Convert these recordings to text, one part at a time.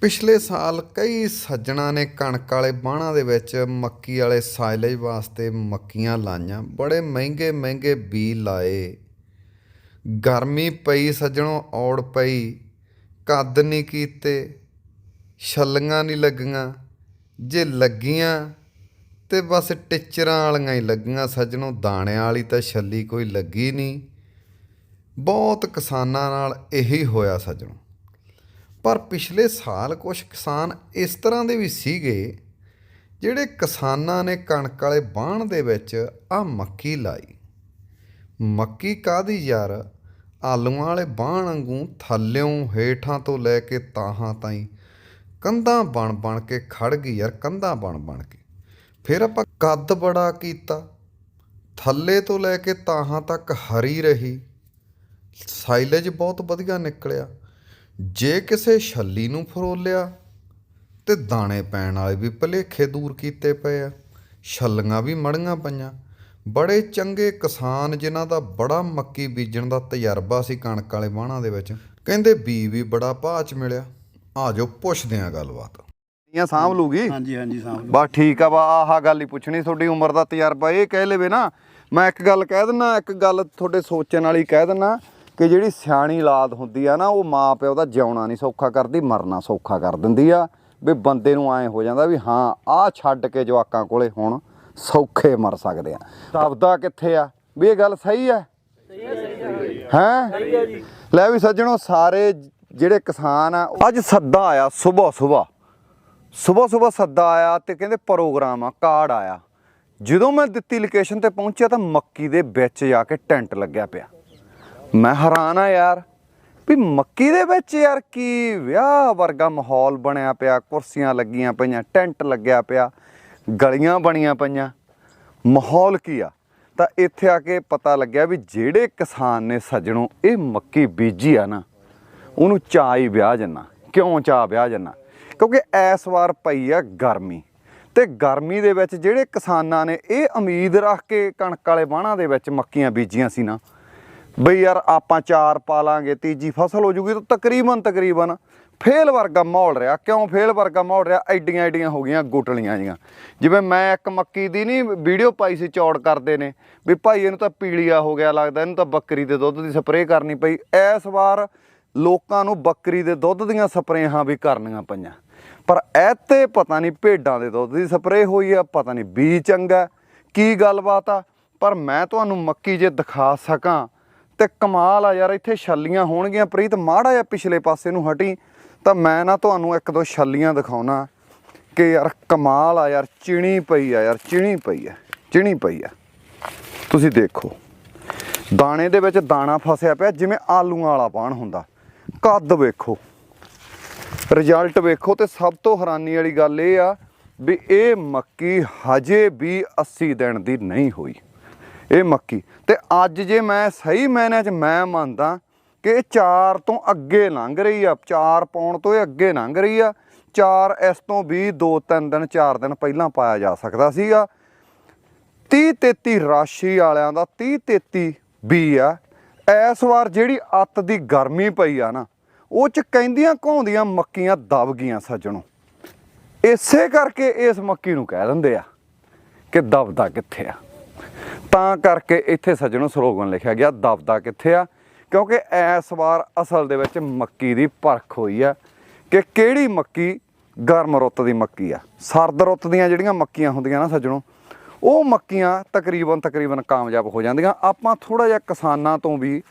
ਪਿਛਲੇ ਸਾਲ ਕਈ ਸੱਜਣਾ ਨੇ ਕਣਕ ਵਾਲੇ ਬਾਣਾ ਦੇ ਵਿੱਚ ਮੱਕੀ ਵਾਲੇ ਸਾਇਲੇਜ ਵਾਸਤੇ ਮੱਕੀਆਂ ਲਾਈਆਂ, ਬੜੇ ਮਹਿੰਗੇ ਮਹਿੰਗੇ ਬੀ ਲਾਏ। ਗਰਮੀ ਪਈ, ਸੱਜਣੋਂ, ਔੜ ਪਈ, ਕੱਦ ਨਹੀਂ ਕੀਤੇ, ਛੱਲੀਆਂ ਨਹੀਂ ਲੱਗੀਆਂ। ਜੇ ਲੱਗੀਆਂ ਤੇ ਬਸ ਟਿਚਰਾਂ ਵਾਲੀਆਂ ਹੀ ਲੱਗੀਆਂ, ਸੱਜਣੋਂ, ਦਾਣਿਆਂ ਵਾਲੀ ਤਾਂ ਛੱਲੀ ਕੋਈ ਲੱਗੀ ਨਹੀਂ। ਬਹੁਤ ਕਿਸਾਨਾਂ ਨਾਲ ਇਹੀ ਹੋਇਆ, ਸੱਜਣੋਂ। ਪਰ ਪਿਛਲੇ ਸਾਲ ਕੁਝ ਕਿਸਾਨ ਇਸ ਤਰ੍ਹਾਂ ਦੇ ਵੀ ਸੀਗੇ, ਜਿਹੜੇ ਕਿਸਾਨਾਂ ਨੇ ਕਣਕ ਵਾਲੇ ਬਾਣ ਦੇ ਵਿੱਚ ਆ ਮੱਕੀ ਲਾਈ। ਮੱਕੀ ਕਾਦੀ ਯਾਰ? ਆਲੂਆਂ ਵਾਲੇ ਬਾਣ ਵਾਂਗੂ ਥੱਲਿਓਂ ਹੇਠਾਂ ਤੋਂ ਲੈ ਕੇ ਤਾਹਾਂ ਤਾਈਂ ਕੰਧਾਂ ਬਣ ਬਣ ਕੇ ਖੜ ਗਈ ਯਾਰ, ਕੰਧਾਂ ਬਣ ਬਣ ਕੇ। ਫਿਰ ਆਪਾਂ ਕੱਦ ਬੜਾ ਕੀਤਾ। ਥੱਲੇ ਤੋਂ ਲੈ ਕੇ ਤਾਹਾਂ ਤੱਕ ਹਰੀ ਰਹੀ। ਸਾਈਲੇਜ ਬਹੁਤ ਵਧੀਆ ਨਿਕਲਿਆ। ਜੇ ਕਿਸੇ ਛੱਲੀ ਨੂੰ ਫਰੋਲਿਆ ਤੇ ਦਾਣੇ ਪੈਣ ਵਾਲੇ ਵੀ ਭਲੇਖੇ ਦੂਰ ਕੀਤੇ ਪਏ ਆ। ਛੱਲੀਆਂ ਵੀ ਮੜੀਆਂ ਪਈਆਂ। ਬੜੇ ਚੰਗੇ ਕਿਸਾਨ ਜਿਨ੍ਹਾਂ ਦਾ ਬੜਾ ਮੱਕੀ ਬੀਜਣ ਦਾ ਤਜਰਬਾ ਸੀ ਕਣਕ ਵਾਲੇ ਬਾਣਾ ਦੇ ਵਿੱਚ ਕਹਿੰਦੇ ਬੀ ਵੀ ਬੜਾ ਭਾਅ ਚ ਮਿਲਿਆ। ਆ ਜਾਓ ਪੁੱਛਦੇ ਆ ਗੱਲਬਾਤ। ਦੀਆਂ ਸਾਂਭ ਲੂਗੀ? ਹਾਂਜੀ ਹਾਂਜੀ ਸਾਹਮਣੇ ਬਸ ਠੀਕ ਆ ਵਾ ਆਹ ਗੱਲ ਹੀ ਪੁੱਛਣੀ ਤੁਹਾਡੀ ਉਮਰ ਦਾ ਤਜਰਬਾ ਇਹ ਕਹਿ ਲਵੇ ਨਾ। ਮੈਂ ਇੱਕ ਗੱਲ ਕਹਿ ਦਿੰਨਾ ਇੱਕ ਗੱਲ ਤੁਹਾਡੇ ਸੋਚਣ ਵਾਲੀ ਕਹਿ ਦਿੰਨਾ। ਕਿ ਜਿਹੜੀ ਸਿਆਣੀ ਔਲਾਦ ਹੁੰਦੀ ਆ ਨਾ ਉਹ ਮਾਂ ਪਿਓ ਦਾ ਜਿਉਣਾ ਨਹੀਂ ਸੌਖਾ ਕਰਦੀ ਮਰਨਾ ਸੌਖਾ ਕਰ ਦਿੰਦੀ ਆ। ਵੀ ਬੰਦੇ ਨੂੰ ਐ ਹੋ ਜਾਂਦਾ ਵੀ ਹਾਂ ਆਹ ਛੱਡ ਕੇ ਜਵਾਕਾਂ ਕੋਲੇ ਹੁਣ ਸੌਖੇ ਮਰ ਸਕਦੇ ਆ। ਦਬਦਾ ਕਿੱਥੇ ਆ? ਵੀ ਇਹ ਗੱਲ ਸਹੀ ਹੈ? ਹੈ ਲੈ ਵੀ ਸੱਜਣੋ ਸਾਰੇ ਜਿਹੜੇ ਕਿਸਾਨ ਆ ਅੱਜ ਸੱਦਾ ਆਇਆ ਸਵੇਰ ਸਵੇਰ ਸਵੇਰ ਸਵੇਰ ਸੱਦਾ ਆਇਆ ਤੇ ਕਹਿੰਦੇ ਪ੍ਰੋਗਰਾਮ ਆ ਕਾਰਡ ਆਇਆ। ਜਦੋਂ ਮੈਂ ਦਿੱਤੀ ਲੋਕੇਸ਼ਨ ਤੇ ਪਹੁੰਚਿਆ ਤਾਂ ਮੱਕੀ ਦੇ ਵਿੱਚ ਜਾ ਕੇ ਟੈਂਟ ਲੱਗਿਆ ਪਿਆ। ਮੈਂ ਹੈਰਾਨ ਆ ਯਾਰ ਵੀ ਮੱਕੀ ਦੇ ਵਿੱਚ ਯਾਰ ਕੀ ਵਿਆਹ ਵਰਗਾ ਮਾਹੌਲ ਬਣਿਆ ਪਿਆ, ਕੁਰਸੀਆਂ ਲੱਗੀਆਂ ਪਈਆਂ, ਟੈਂਟ ਲੱਗਿਆ ਪਿਆ, ਗਲੀਆਂ ਬਣੀਆਂ ਪਈਆਂ। ਮਾਹੌਲ ਕੀ ਆ? ਤਾਂ ਇੱਥੇ ਆ ਕੇ ਪਤਾ ਲੱਗਿਆ ਵੀ ਜਿਹੜੇ ਕਿਸਾਨ ਨੇ ਸੱਜਣੋਂ, ਇਹ ਮੱਕੀ ਬੀਜੀ ਆ ਨਾ, ਉਹਨੂੰ ਚਾਅ ਹੀ ਵਿਆਹ ਜੰਨਾ। ਕਿਉਂ ਚਾਹ ਵਿਆਹ ਜੰਨਾ? ਕਿਉਂਕਿ ਇਸ ਵਾਰ ਪਈ ਆ ਗਰਮੀ। ਤੇ ਗਰਮੀ ਦੇ ਵਿੱਚ ਜਿਹੜੇ ਕਿਸਾਨਾਂ ਨੇ, ਇਹ ਉਮੀਦ ਰੱਖ ਕੇ ਕਣਕ ਵਾਲੇ ਬਾਣਾ ਦੇ ਵਿੱਚ ਮੱਕੀਆਂ ਬੀਜੀਆਂ ਸੀ ਨਾ ਬਈ ਯਾਰ ਆਪਾਂ ਚਾਰ ਪਾ ਲਾਂਗੇ ਤੀਜੀ ਫਸਲ ਹੋ ਜੂਗੀ ਤਾਂ ਤਕਰੀਬਨ ਤਕਰੀਬਨ ਫੇਲ ਵਰਗਾ ਮਾਹੌਲ ਰਿਹਾ। ਕਿਉਂ ਫੇਲ ਵਰਗਾ ਮਾਹੌਲ ਰਿਹਾ? ਐਡੀਆਂ ਐਡੀਆਂ ਹੋ ਗਈਆਂ ਗੁਟਲੀਆਂ ਜੀਆਂ। ਜਿਵੇਂ ਮੈਂ ਇੱਕ ਮੱਕੀ ਦੀ ਨਹੀਂ ਵੀਡੀਓ ਪਾਈ ਸੀ ਚੌੜ ਕਰਦੇ ਨੇ, ਵੀ ਭਾਈ ਇਹਨੂੰ ਤਾਂ ਪੀਲੀਆ ਹੋ ਗਿਆ ਲੱਗਦਾ, ਇਹਨੂੰ ਤਾਂ ਬੱਕਰੀ ਦੇ ਦੁੱਧ ਦੀ ਸਪਰੇਅ ਕਰਨੀ ਪਈ। ਇਸ ਵਾਰ ਲੋਕਾਂ ਨੂੰ ਬੱਕਰੀ ਦੇ ਦੁੱਧ ਦੀਆਂ ਸਪਰੇਹਾਂ ਵੀ ਕਰਨੀਆਂ ਪਈਆਂ। ਪਰ ਐਤੇ ਪਤਾ ਨਹੀਂ ਭੇਡਾਂ ਦੇ ਦੁੱਧ ਦੀ ਸਪਰੇਅ ਹੋਈ ਆ, ਪਤਾ ਨਹੀਂ ਬੀਜ ਚੰਗਾ ਕੀ ਗੱਲਬਾਤ ਆ। ਪਰ ਮੈਂ ਤੁਹਾਨੂੰ ਮੱਕੀ ਜੇ ਦਿਖਾ ਸਕਾਂ ਤੇ ਕਮਾਲ ਆ ਯਾਰ, ਇੱਥੇ ਛੱਲੀਆਂ ਹੋਣਗੀਆਂ। ਪ੍ਰੀਤ, ਮਾੜਾ ਜਿਹਾ ਪਿਛਲੇ ਪਾਸੇ ਨੂੰ ਹਟੀ, ਤਾਂ ਮੈਂ ਨਾ ਤੁਹਾਨੂੰ ਇੱਕ ਦੋ ਛੱਲੀਆਂ ਦਿਖਾਉਣਾ ਕਿ ਯਾਰ ਕਮਾਲ ਆ ਯਾਰ, ਚਿਣੀ ਪਈ ਆ ਯਾਰ, ਚਿਣੀ ਪਈ ਆ, ਚਿਣੀ ਪਈ ਆ। ਤੁਸੀਂ ਦੇਖੋ, ਦਾਣੇ ਦੇ ਵਿੱਚ ਦਾਣਾ ਫਸਿਆ ਪਿਆ, ਜਿਵੇਂ ਆਲੂਆਂ ਵਾਲਾ ਪਾਣ ਹੁੰਦਾ। ਕੱਦ ਵੇਖੋ ਰਿਜ਼ਲਟ ਵੇਖੋ ਤੇ ਸਭ ਤੋਂ ਹੈਰਾਨੀ ਵਾਲੀ ਗੱਲ ਇਹ ਆ ਵੀ ਇਹ ਮੱਕੀ ਹਜੇ ਵੀ 80 ਦਿਨ ਦੀ ਨਹੀਂ ਹੋਈ। ਇਹ ਮੱਕੀ। ਤੇ ਅੱਜ ਜੇ ਮੈਂ ਸਹੀ ਮੈਨੇ ਚ ਮੈਂ ਮੰਨਦਾ ਕਿ ਇਹ 4 ਤੋਂ ਅੱਗੇ ਲੰਘ ਰਹੀ ਆ 4 ਪਾਉਣ ਤੋਂ ਇਹ ਅੱਗੇ ਲੰਘ ਰਹੀ ਆ 4 ਇਸ ਤੋਂ ਵੀ 2-3 ਦਿਨ 4 ਦਿਨ ਪਹਿਲਾਂ ਪਾਇਆ ਜਾ ਸਕਦਾ ਸੀਗਾ। 30 33 ਰਾਸ਼ੀ ਵਾਲਿਆਂ ਦਾ 30 33 ਵੀ ਆ। ਇਸ ਵਾਰ ਜਿਹੜੀ ਅੱਤ ਦੀ ਗਰਮੀ ਪਈ ਆ ਨਾ, ਉਹ ਚ ਕਹਿੰਦੀਆਂ ਘਾਉਂਦੀਆਂ ਮੱਕੀਆਂ ਦਬ ਗਈਆਂ ਸੱਜਣੋ। ਇਸੇ ਕਰਕੇ ਇਸ ਮੱਕੀ ਨੂੰ ਕਹਿ ਦਿੰਦੇ ਆ ਕਿ ਦਬਦਾ ਕਿੱਥੇ ਆ? ਤਾਂ ਕਰਕੇ ਇੱਥੇ ਸੱਜਣੋ ਸਲੋਗਨ ਲਿਖਿਆ ਗਿਆ, ਦਬਦਾ ਕਿੱਥੇ ਆ? ਕਿਉਂਕਿ ਇਸ ਵਾਰ ਅਸਲ ਦੇ ਵਿੱਚ ਮੱਕੀ ਦੀ ਪਰਖ ਹੋਈ ਆ ਕਿ ਕਿਹੜੀ ਮੱਕੀ ਗਰਮ ਰੁੱਤ ਦੀ ਮੱਕੀ ਆ। ਸਰਦ ਰੁੱਤ ਦੀਆਂ ਜਿਹੜੀਆਂ ਮੱਕੀਆਂ ਹੁੰਦੀਆਂ ਨਾ ਸੱਜਣੋ, ਉਹ ਮੱਕੀਆਂ ਤਕਰੀਬਨ ਤਕਰੀਬਨ ਕਾਮਯਾਬ ਹੋ ਜਾਂਦੀਆਂ। ਆਪਾਂ ਥੋੜਾ ਜਿਹਾ ਕਿਸਾਨਾਂ ਤੋਂ ਵੀ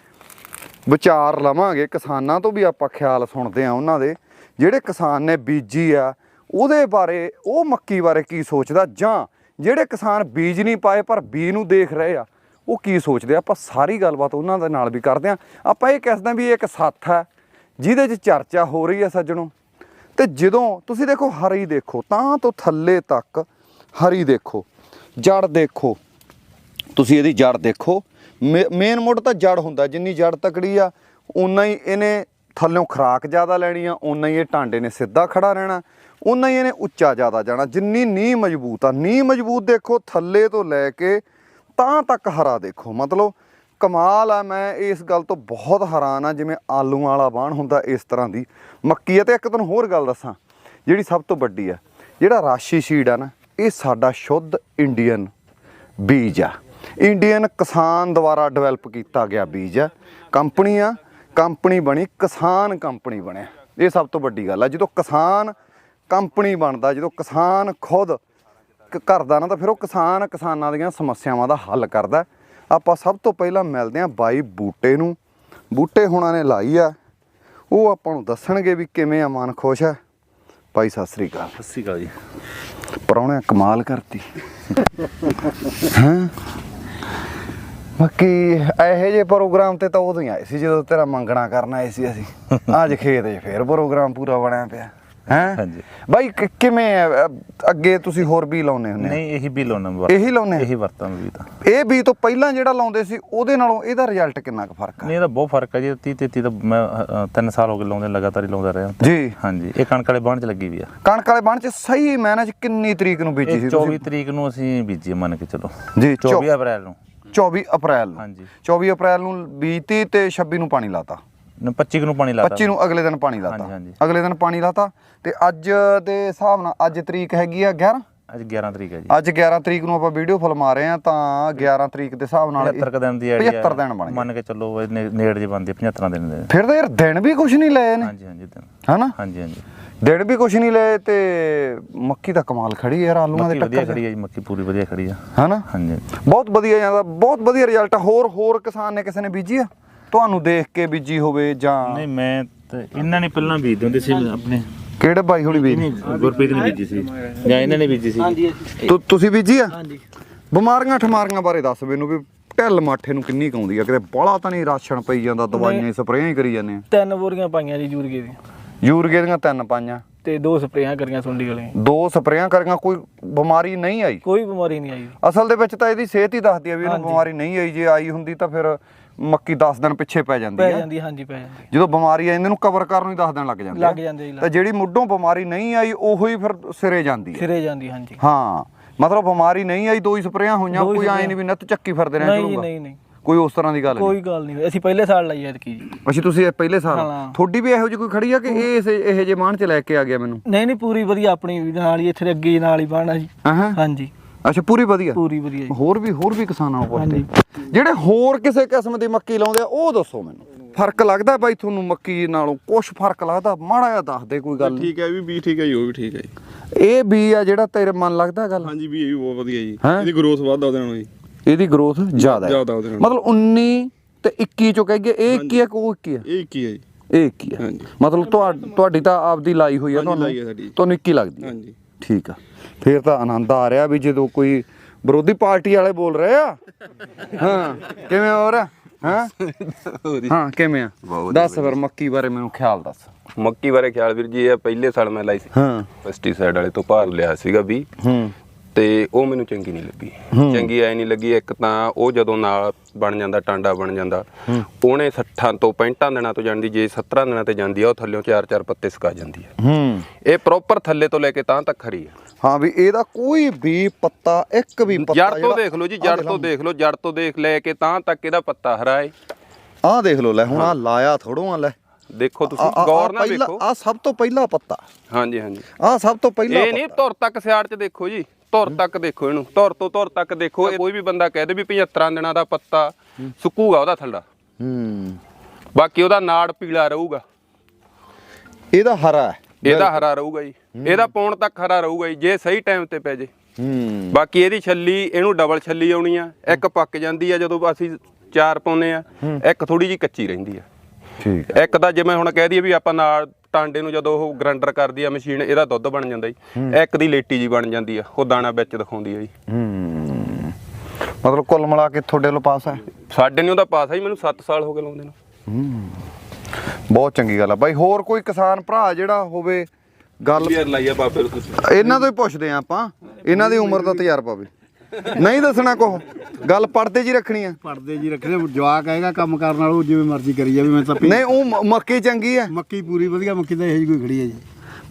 ਵਿਚਾਰ ਲਵਾਂਗੇ। ਕਿਸਾਨਾਂ ਤੋਂ ਵੀ ਆਪਾਂ ਖਿਆਲ ਸੁਣਦੇ ਆ ਉਹਨਾਂ ਦੇ। ਜਿਹੜੇ ਕਿਸਾਨ ਨੇ ਬੀਜੀ ਆ, ਉਹਦੇ ਬਾਰੇ, ਉਹ ਮੱਕੀ ਬਾਰੇ ਕੀ ਸੋਚਦਾ ਜਾਂ ਜਿਹੜੇ ਕਿਸਾਨ ਬੀਜ ਨਹੀਂ ਪਾਏ ਪਰ ਬੀਜ ਨੂੰ ਦੇਖ ਰਹੇ ਆ, ਉਹ ਕੀ ਸੋਚਦੇ ਆ? ਆਪਾਂ ਸਾਰੀ ਗੱਲਬਾਤ ਉਹਨਾਂ ਦੇ ਨਾਲ ਵੀ ਕਰਦੇ ਆ। ਆਪਾਂ ਇਹ ਕਹਿ ਸਕਦੇ ਆ ਵੀ ਇਹ ਇੱਕ ਸੱਥ ਹੈ, ਜਿਹਦੇ 'ਚ ਚਰਚਾ ਹੋ ਰਹੀ ਹੈ ਸੱਜਣੋ। ਤੇ ਜਦੋਂ ਤੁਸੀਂ ਦੇਖੋ ਹਰੀ ਦੇਖੋ, ਤਾਂ ਤੋਂ ਥੱਲੇ ਤੱਕ ਹਰੀ ਦੇਖੋ, ਜੜ ਦੇਖੋ। ਤੁਸੀਂ ਇਹਦੀ ਜੜ ਦੇਖੋ। ਮੇਨ ਮੋੜ ਤਾਂ ਜੜ ਹੁੰਦਾ, ਜਿੰਨੀ ਜੜ ਤਕੜੀ ਆ ਉਨਾ ਹੀ ਇਹਨੇ ਥੱਲਿਓਂ ਖਰਾਕ ਜ਼ਿਆਦਾ ਲੈਣੀ ਆ ਉਨਾ ਹੀ ਇਹ ਟਾਂਡੇ ਨੇ ਸਿੱਧਾ ਖੜਾ ਰਹਿਣਾ। ਉਨਾ ਹੀ ਇਹਨੇ ਉੱਚਾ ਜ਼ਿਆਦਾ ਜਾਣਾ, ਜਿੰਨੀ ਨੀਂਹ ਮਜ਼ਬੂਤ ਆ। ਨੀਂਹ ਮਜ਼ਬੂਤ ਦੇਖੋ, ਥੱਲੇ ਤੋਂ ਲੈ ਕੇ ਤਾਂ ਤੱਕ ਹਰਾ ਦੇਖੋ। ਮਤਲਬ ਕਮਾਲ ਆ, ਮੈਂ ਇਸ ਗੱਲ ਤੋਂ ਬਹੁਤ ਹੈਰਾਨ ਆ, ਜਿਵੇਂ ਆਲੂਆਂ ਵਾਲਾ ਬਾਣ ਹੁੰਦਾ ਇਸ ਤਰ੍ਹਾਂ ਦੀ। ਮੱਕੀ ਆ, ਤੇ ਇੱਕ ਤੁਹਾਨੂੰ ਹੋਰ ਗੱਲ ਦੱਸਾਂ, ਜਿਹੜੀ ਸਭ ਤੋਂ ਵੱਡੀ ਆ। ਜਿਹੜਾ ਰਾਸ਼ੀ ਸ਼ੀਡ ਆ ਨਾ, ਇਹ ਸਾਡਾ ਸ਼ੁੱਧ ਇੰਡੀਅਨ ਬੀਜ ਆ। ਇੰਡੀਅਨ ਕਿਸਾਨ ਦੁਆਰਾ ਡਿਵੈਲਪ ਕੀਤਾ ਗਿਆ ਬੀਜ ਆ। ਕੰਪਨੀ ਆ, ਕੰਪਨੀ ਬਣੀ, ਕਿਸਾਨ ਕੰਪਨੀ ਬਣਿਆ। ਇਹ ਸਭ ਤੋਂ ਵੱਡੀ ਗੱਲ ਆ। ਜਦੋਂ ਕਿਸਾਨ ਕੰਪਨੀ ਬਣਦਾ ਜਦੋਂ ਕਿਸਾਨ ਖੁਦ ਕਰਦਾ ਨਾ ਤਾਂ ਫਿਰ ਉਹ ਕਿਸਾਨ ਕਿਸਾਨਾਂ ਦੀਆਂ ਸਮੱਸਿਆਵਾਂ ਦਾ ਹੱਲ ਕਰਦਾ। ਆਪਾਂ ਸਭ ਤੋਂ ਪਹਿਲਾਂ ਮਿਲਦੇ ਹਾਂ ਬਾਈ ਬੂਟੇ ਨੂੰ। ਬੂਟੇ ਹੁਣਾਂ ਨੇ ਲਾਈ ਆ। ਉਹ ਆਪਾਂ ਨੂੰ ਦੱਸਣਗੇ ਵੀ ਕਿਵੇਂ ਆ ਮਨ ਖੁਸ਼ ਹੈ ਭਾਈ ਸਤਿ ਸ੍ਰੀ ਅਕਾਲ। ਸਤਿ ਸ਼੍ਰੀ ਅਕਾਲ ਜੀ। ਪਰੌਣੇ ਕਮਾਲ ਕਰਤੀ। ਹਾਂ? ਬਾਕੀ ਇਹੋ ਜਿਹੇ ਪ੍ਰੋਗਰਾਮ ਤੇ ਤਾਂ ਉਦੋਂ ਹੀ ਆਏ ਸੀ ਜਦੋਂ ਤੇਰਾ ਮੰਗਣਾ ਕਰਨ ਆਏ ਸੀ ਅਸੀਂ। ਅੱਜ ਖੇਤ 'ਚ ਫੇਰ ਪ੍ਰੋਗਰਾਮ ਪੂਰਾ ਬਣਿਆ ਪਿਆ। ਹੈ? ਹਾਂਜੀ। ਬਾਈ ਕਿ- ਕਿਵੇਂ? ਅ- ਅੱਗੇ ਤੁਸੀਂ ਹੋਰ ਵੀ ਲਾਉਨੇ ਹੁੰਦੇ? ਨਹੀਂ ਇਹੀ ਵੀ ਲਾਉਣਾ ਇਹੀ ਲਾਉਂਦੇ ਆ? ਇਹੀ ਵਰਤਾਂ ਵੀ ਤਾਂ। ਇਹ ਵੀ ਤੋਂ ਪਹਿਲਾਂ ਜਿਹੜਾ ਲਾਉਂਦੇ ਸੀ ਉਹਦੇ ਨਾਲੋਂ ਇਹਦਾ ਰਿਜ਼ਲਟ ਕਿੰਨਾ ਕੁ ਫ਼ਰਕ ਆ? ਨਹੀਂ ਇਹਦਾ ਬਹੁਤ ਫ਼ਰਕ ਹੈ ਜੀ 30 33 ਤਾਂ ਮੈਂ 3 ਸਾਲ ਹੋ ਗਏ ਲਾਉਂਦੇ ਲਗਾਤਾਰ ਹੀ ਲਾਉਂਦਾ ਰਿਹਾ। ਜੀ। ਹਾਂਜੀ ਇਹ ਕਣਕ ਵਾਲੇ ਬਾਣ ਚ ਲੱਗੀ ਵੀ ਆ। ਕਣਕ ਵਾਲੇ ਬਣ ਚ ਸਹੀ ਮੈਨੇ ਚ ਕਿੰਨੀ ਤਰੀਕ ਨੂੰ ਬੀਜੀ ਸੀ ਇਹ ਤੁਸੀਂ? 24 ਤਰੀਕ ਨੂੰ ਅਸੀਂ ਬੀਜੀ ਮੰਨ ਕੇ ਚਲੋ। ਜੀ 24 ਅਪ੍ਰੈਲ ਨੂੰ। 24 ਅਪ੍ਰੈਲ ਨੂੰ। ਹਾਂਜੀ। 24 ਅਪ੍ਰੈਲ ਨੂੰ ਬੀਤੀ ਤੇ 26 ਨੂੰ ਪਾਣੀ ਲਾਤਾ। 25 ਨੂੰ ਪਾਣੀ ਲਾਤਾ 25 ਨੂੰ ਅਗਲੇ ਦਿਨ ਪਾਣੀ ਲਾਤਾ। ਹਾਂਜੀ, ਹਾਂਜੀ। ਅਗਲੇ ਦਿਨ ਪਾਣੀ ਲਾਤਾ ਤੇ ਅੱਜ ਦੇ ਹਿਸਾਬ ਨਾਲ ਅੱਜ ਤਰੀਕ ਹੈਗੀ ਆ 11 ਅੱਜ 11 ਤਰੀਕ ਹੈ ਜੀ। ਅੱਜ 11 ਤਰੀਕ ਨੂੰ ਆਪਾਂ ਵੀਡੀਓ ਫਿਲਮਾ ਰਹੇ ਆ ਤਾਂ 11 ਤਰੀਕ ਦੇ ਹਿਸਾਬ ਨਾਲ 75 ਕੁ ਦਿਨ ਦੀ ਆਈਡੀ 75 ਦਿਨ ਬਣ ਗਏ। ਮੰਨ ਕੇ ਚੱਲੋ ਨੇੜ ਜੇ ਬੰਦੇ 75 ਦਿਨ ਦੇ। ਫਿਰ ਤਾਂ ਯਾਰ ਦਿਨ ਵੀ ਕੁਝ ਨਹੀਂ ਲਏ ਨੇ। ਹਾਂਜੀ ਹਾਂਜੀ ਦਿਨ। ਹਨਾ? ਹਾਂਜੀ ਹਾਂਜੀ। ਦਿਨ ਵੀ ਕੁਝ ਨਹੀਂ ਲਏ ਤੇ ਮੱਕੀ ਦਾ ਕਮਾਲ ਖੜੀ ਯਾਰ ਆਲੂਆਂ ਦੇ ਟੱਕਰ। ਖੜੀ ਹੈ ਜੀ ਮੱਕੀ ਪੂਰੀ ਵਧੀਆ ਖੜੀ ਆ। ਹਨਾ? ਹਾਂਜੀ। ਬਹੁਤ ਵਧੀਆ ਜਾਂਦਾ ਬਹੁਤ ਵਧੀਆ ਰਿਜ਼ਲਟ ਹੋਰ ਹੋਰ ਕਿਸਾਨ ਨੇ ਕਿਸੇ ਨੇ ਬੀਜੀ ਆ? ਤੁਹਾਨੂੰ ਦੇਖ ਕੇ ਬੀਜੀ ਹੋਵੇ ਜਾਂ ਨਹੀਂ ਮੈਂ ਤਾਂ ਇਹਨਾਂ ਨੇ ਪਹਿਲਾਂ ਬੀਜਦੇ ਹੁੰਦੇ ਸੀ ਆਪਣੇ। ਕਿਹੜੇ ਬਾਈ ਹੁਣੀ ਬੀਜੀ? ਗੁਰਪ੍ਰੀਤ ਨੇ ਬੀਜੀ ਸੀ। ਜਾਂ ਇਹਨਾਂ ਨੇ ਬੀਜੀ ਸੀ। ਤੁ- ਤੁਸੀਂ ਬੀਜੀ ਆ? ਹਾਂਜੀ। ਬਿਮਾਰੀਆਂ ਠਮਾਰੀਆਂ ਬਾਰੇ ਦੱਸ ਮੈਨੂੰ ਵੀ ਢਿੱਲ ਮਾਠੇ ਨੂੰ ਕਿੰਨੀ ਕੁ ਆਉਂਦੀ ਆ। ਕਿਤੇ ਬਾਹਲਾ ਤਾਂ ਨਹੀਂ ਰਾਸ਼ਨ ਪਈ ਜਾਂਦਾ ਦਵਾਈਆਂ ਸਪਰੇਆਂ ਹੀ ਕਰੀ ਜਾਂਦੇ ਆ। ਤਿੰਨ ਬੋਰੀਆਂ ਪਾਈਆਂ ਜੀ ਯੂਰੀਏ ਦੀਆਂ। ਯੂਰੀਏ ਦੀਆਂ ਤਿੰਨ ਪਾਈਆਂ। ਤੇ ਦੋ ਸਪਰੇਆਂ ਕਰੀਆਂ ਸੁੰਡੀ ਵਾਲੀਆਂ। ਦੋ ਸਪਰੇਆਂ ਕਰੀਆਂ ਕੋਈ ਬਿਮਾਰੀ ਨਹੀਂ ਆਈ? ਕੋਈ ਬਿਮਾਰੀ ਨਹੀਂ ਆਈ। ਅਸਲ ਦੇ ਵਿੱਚ ਤਾਂ ਇਹਦੀ ਸਿਹਤ ਹੀ ਦੱਸਦੀ ਆ ਵੀ ਇਹਨੂੰ ਬਿਮਾਰੀ ਨਹੀਂ ਆਈ। ਜੇ ਆਈ ਹੁੰਦੀ ਤਾਂ ਫਿਰ ਮੱਕੀ 10 ਦਿਨ ਪਿੱਛੇ ਪੈ ਜਾਂਦੀ ਪੈ ਜਾਂਦੀ ਹਾਂਜੀ ਪੈ ਜਾਂਦੀ। ਜਦੋਂ ਬਿਮਾਰੀ ਆ ਇਹਨਾਂ ਨੂੰ ਕਵਰ ਕਰਨ ਨੂੰ ਹੀ 10 ਦਿਨ ਲੱਗ ਜਾਂਦੇ ਆ। ਲੱਗ ਜਾਂਦੇ ਜੀ ਤਾਂ ਜਿਹੜੀ ਮੁੱਢੋਂ ਬਿਮਾਰੀ ਨਹੀਂ ਆਈ ਉਹੋ ਹੀ ਫਿਰ ਸਿਰੇ ਜਾਂਦੀ ਹੈ ਸਿਰੇ ਜਾਂਦੀ ਹਾਂਜੀ। ਹਾਂ ਮਤਲਬ ਬਿਮਾਰੀ ਨਹੀਂ ਆਈ ਦੋ ਹੀ ਸਪਰੇਆਂ ਹੋਈਆਂ ਦੋ ਹੀ ਕੋਈ ਐ। ਨਹੀਂ ਵੀ ਨੱਤ ਚੱਕੀ ਫਿਰਦੇ ਰਹਿ ਨਹੀਂ ਜੀ ਨਹੀਂ ਨਹੀਂ। ਕੋਈ ਉਸ ਤਰ੍ਹਾਂ ਦੀ ਗੱਲ ਨਹੀਂ। ਕੋਈ ਗੱਲ ਨਹੀਂ। ਅਸੀਂ ਪਹਿਲੇ ਸਾਲ ਲਾਈ ਐਤਕੀ ਜੀ। ਅੱਛਾ ਤੁਸੀਂ ਇਹ ਪਹਿਲੇ ਸਾਲ? ਹਾਂ। ਤੁਹਾਡੀ ਵੀ ਇਹੋ ਜਿਹੀ ਕੋਈ ਖੜੀ ਆ ਕਿ ਇਹ ਇਸ- ਇਹੋ ਜਿਹੇ ਮਾਨ ਚ ਲੈ ਕੇ ਆ ਗਿਆ ਮੈਨੂੰ? ਨਹੀਂ ਨਹੀਂ ਪੂਰੀ ਵਧੀਆ ਆਪਣੀ ਵੀ ਨਾਲ ਹੀ ਇੱਥੇ ਦੇ ਅੱਗੇ ਹੀ ਨਾਲ ਹੀ ਬਾਣਾ ਜੀ। ਹਾਂ। ਹਾਂਜੀ। ਅੱਛਾ ਪੂਰੀ ਵਧੀਆ? ਪੂਰੀ ਵਧੀਆ ਜੀ। ਹੋਰ ਵੀ ਹੋਰ ਵੀ ਕਿਸਾਨਾਂ ਨੂੰ ਪੁੱਛਦੇ ਜਿਹੜੇ ਹੋਰ ਕਿਸੇ ਕਿਸਮ ਦੀ ਮੱਕੀ ਲਾਉਂਦੇ ਆ ਉਹ ਦੱਸੋ ਮੈਨੂੰ। ਫ਼ਰਕ ਲੱਗਦਾ ਬਾਈ ਤੁਹਾਨੂੰ ਮੱਕੀ ਨਾਲੋਂ? ਕੁਝ ਫ਼ਰਕ ਲੱਗਦਾ? ਮਾੜਾ ਜਿਹਾ ਦੱਸ ਦੇ ਕੋਈ ਗੱਲ। ਠੀਕ ਹੈ ਵੀ ਬੀ ਠੀਕ ਹੈ ਜੀ ਉਹ ਵੀ ਠੀਕ ਹੈ ਜੀ। ਇਹ ਬੀ ਆ ਜਿਹੜਾ ਤੇਰੇ ਮਨ ਲੱਗਦਾ ਗੱਲ? ਹਾਂਜੀ ਵੀ ਇਹ ਵੀ ਬਹੁਤ ਵਧੀਆ ਜੀ? ਇਹਦੀ ਗਰੋਥ ਵੱਧਦਾ ਉਹਦੇ ਨਾਲੋਂ ਜੀ। ਇਹਦੀ ਗਰੋਥ ਜ਼ਿਆਦਾ ਹੈ। ਜ਼ਿਆਦਾ ਉਹਦੇ ਨਾਲੋਂ। ਮਤਲਬ 19 ਤੇ 21 ਚੋਂ ਕਹੀਏ ਇਹ 21 ਹੈ ਕਿ ਉਹ 21 ਹੈ ਇਹ ਕੀ ਹੈ ਜੀ। ਇਹ 21 ਹੈ ਹਾਂਜੀ। ਮਤਲਬ ਤੁਹਾ- ਤੁਹਾਡੀ ਤਾਂ ਆਪਦੀ ਲਾਈ ਹੋਈ ਤੁਹਾਨੂੰ। ਹੈ ਸਾਡੀ। ਤੁਹਾਨੂੰ 21 ਲੱਗਦੀ ਹੈ ਹਾਂਜੀ। ਠੀਕ ਆ। ਫਿਰ ਤਾਂ ਆਨੰਦ ਆ ਰਿਹਾ ਵੀ ਜਦੋਂ ਕੋਈ ਵਿਰੋਧੀ ਪਾਰਟੀ ਵਾਲੇ ਬੋਲ ਰਹੇ ਆ। ਹਾਂ ਕਿਵੇਂ ਹੋ? ਰਿਹਾ ਹਾਂ ਹਾਂ ਕਿਵੇਂ ਆ? ਦੱਸ ਫਿਰ ਮੱਕੀ ਬਾਰੇ ਮੈਨੂੰ ਖਿਆਲ ਦੱਸ। ਮੱਕੀ ਬਾਰੇ ਖਿਆਲ ਵੀਰ ਜੀ ਇਹ ਪਹਿਲੇ ਸਾਲ ਮੈਂ ਲਾਈ ਸੀ। ਹਾਂ। ਪੈਸਟੀਸਾਈਡ ਵਾਲੇ ਤੋਂ ਭਾਰ ਲਿਆ ਸੀਗਾ ਵੀ ਹੂੰ। ਤੇ ਉਹ ਮੈਨੂੰ ਚੰਗੀ ਨਹੀਂ ਲੱਗੀ। ਚੰਗੀ ਐ ਨਹੀਂ ਲੱਗੀ ਇੱਕ ਤਾਂ ਉਹ ਜਦੋਂ ਨਾਲ ਬਣ ਜਾਂਦਾ ਟਾਂਡਾ ਬਣ ਜਾਂਦਾ ਉਹਨੇ 60 ਤੋਂ 65 ਦਿਨਾਂ ਤੋਂ ਜਾਂਦੀ ਜੇ 17 ਦਿਨਾਂ ਤੇ ਜਾਂਦੀ ਆ ਉਹ ਥੱਲਿਓਂ ਚਾਰ ਚਾਰ ਪੱਤੇ ਸੁਕਾ ਜਾਂਦੀ ਆ। ਹੂੰ। ਇਹ ਪ੍ਰੋਪਰ ਥੱਲੇ ਤੋਂ ਲੈ ਕੇ ਤਾਂ ਤੱਕ ਖਰੀ ਆ। ਹਾਂ ਵੀ ਇਹਦਾ ਕੋਈ ਵੀ ਪੱਤਾ ਇੱਕ ਵੀ ਪੱਤਾ ਜੜ ਤੋਂ ਦੇਖ ਲਓ ਜੀ ਜੜ ਤੋਂ ਦੇਖ ਲਓ ਜੜ ਤੋਂ ਦੇਖ ਲੈ ਕੇ ਤਾਂ ਤੱਕ ਇਹਦਾ ਪੱਤਾ ਹਰਾ ਏ ਆਹ ਦੇਖ ਲਓ ਲੈ ਹੁਣ ਆ ਲਾਇਆ ਥੋੜੋ ਆ ਲੈ। ਦੇਖੋ ਤੁਸੀਂ ਗੌਰ ਨਾਲ ਵੇਖੋ। ਆ ਸਭ ਤੋਂ ਪਹਿਲਾ ਪੱਤਾ। ਹਾਂਜੀ ਹਾਂਜੀ। ਆ ਸਭ ਤੋਂ ਪਹਿਲਾ ਇਹ ਨਹੀਂ ਧੁਰ ਤੱਕ ਸਿਆੜ ਚ ਦੇਖੋ ਜੀ। ਧੁਰ ਤੱਕ ਦੇਖੋ ਇਹਨੂੰ ਧੁਰ ਤੋਂ ਧੁਰ ਤੱਕ ਦੇਖੋ ਇਹ ਕੋਈ ਵੀ ਬੰਦਾ ਕਹਿ ਦੇ ਵੀ 75 ਦਿਨਾਂ ਦਾ ਪੱਤਾ ਸੁੱਕੂਗਾ ਉਹਦਾ ਥੱਲਾ ਹੂੰ। ਬਾਕੀ ਉਹਦਾ ਨਾੜ ਪੀਲਾ ਰਹੂਗਾ। ਇਹਦਾ ਹਰਾ ਹੈ। ਇਹਦਾ ਹਰਾ ਰਹੂਗਾ ਜੀ। ਇਹਦਾ ਪੌਣ ਤੱਕ ਹਰਾ ਰਹੂਗਾ ਜੀ ਜੇ ਸਹੀ ਟਾਈਮ ਤੇ ਪੈ ਜੇ। ਹੂੰ। ਬਾਕੀ ਇਹਦੀ ਛੱਲੀ ਇਹਨੂੰ ਡਬਲ ਛੱਲੀ ਆਉਣੀ ਆ ਇੱਕ ਪੱਕ ਜਾਂਦੀ ਆ ਜਦੋਂ ਅਸੀਂ ਚਾਰ ਪਾਉਨੇ ਆ ਇੱਕ ਥੋੜੀ ਜੀ ਕੱਚੀ ਰਹਿੰਦੀ ਆ। ਠੀਕ ਇੱਕ ਤਾਂ ਜਿਵੇਂ ਹੁਣ ਕਹਿ ਦਈਏ ਵੀ ਆਪਾਂ ਨਾਲ ਟਾਂਡੇ ਨੂੰ ਜਦੋਂ ਉਹ ਗ੍ਰਾਈਂਡਰ ਕਰਦੀ ਆ ਮਸ਼ੀਨ ਇਹਦਾ ਦੁੱਧ ਬਣ ਜਾਂਦਾ ਜੀ। ਇੱਕ ਦੀ ਲੇਟੀ ਜੀ ਬਣ ਜਾਂਦੀ ਆ ਉਹ ਦਾਣਾ ਵਿੱਚ ਦਿਖਾਉਂਦੀ ਆ ਜੀ। ਹੂੰ। ਮਤਲਬ ਕੁੱਲ ਮਿਲਾ ਕੇ ਤੁਹਾਡੇ ਲੋ ਪਾਸ ਹੈ? ਸਾਡੇ ਨੂੰ ਤਾਂ ਪਾਸ ਆ ਜੀ ਮੈਨੂੰ 7 ਸਾਲ ਹੋ ਗਏ ਲਾਉਂਦੇ ਨੂੰ। ਬਹੁਤ ਚੰਗੀ ਗੱਲ ਆ। ਬਾਈ ਹੋਰ ਕੋਈ ਕਿਸਾਨ ਭਰਾ ਜਿਹੜਾ ਹੋਵੇ ਗੱਲ ਲਾਈਆ ਬਾਬੇ ਇਹਨਾਂ ਤੋਂ ਹੀ ਪੁੱਛਦੇ ਆ ਆਪਾਂ। ਇਹਨਾਂ ਦੀ ਉਮਰ ਦਾ ਤਜਰਬਾ ਵੀ। ਨਹੀਂ ਦੱਸਣਾ ਕੁਛ। ਗੱਲ ਪੜਦੇ ਜੀ ਰੱਖਣੀ ਆ। ਪੜਦੇ ਜੀ ਰੱਖਣੇ ਜਵਾਕ ਆਏਗਾ ਕੰਮ ਕਰਨ ਵਾਲੋ ਜਿਵੇਂ ਮਰਜ਼ੀ ਕਰੀ ਜਾਵੇ ਮੈਂ ਤਾਂ ਨਹੀਂ ਉਹ ਮ- ਮੱਕੀ ਚੰਗੀ ਹੈ ਮੱਕੀ ਪੂਰੀ ਵਧੀਆ ਮੱਕੀ ਤਾਂ ਇਹੋ ਜਿਹੀ ਕੋਈ ਖੜੀ ਹੈ ਜੀ।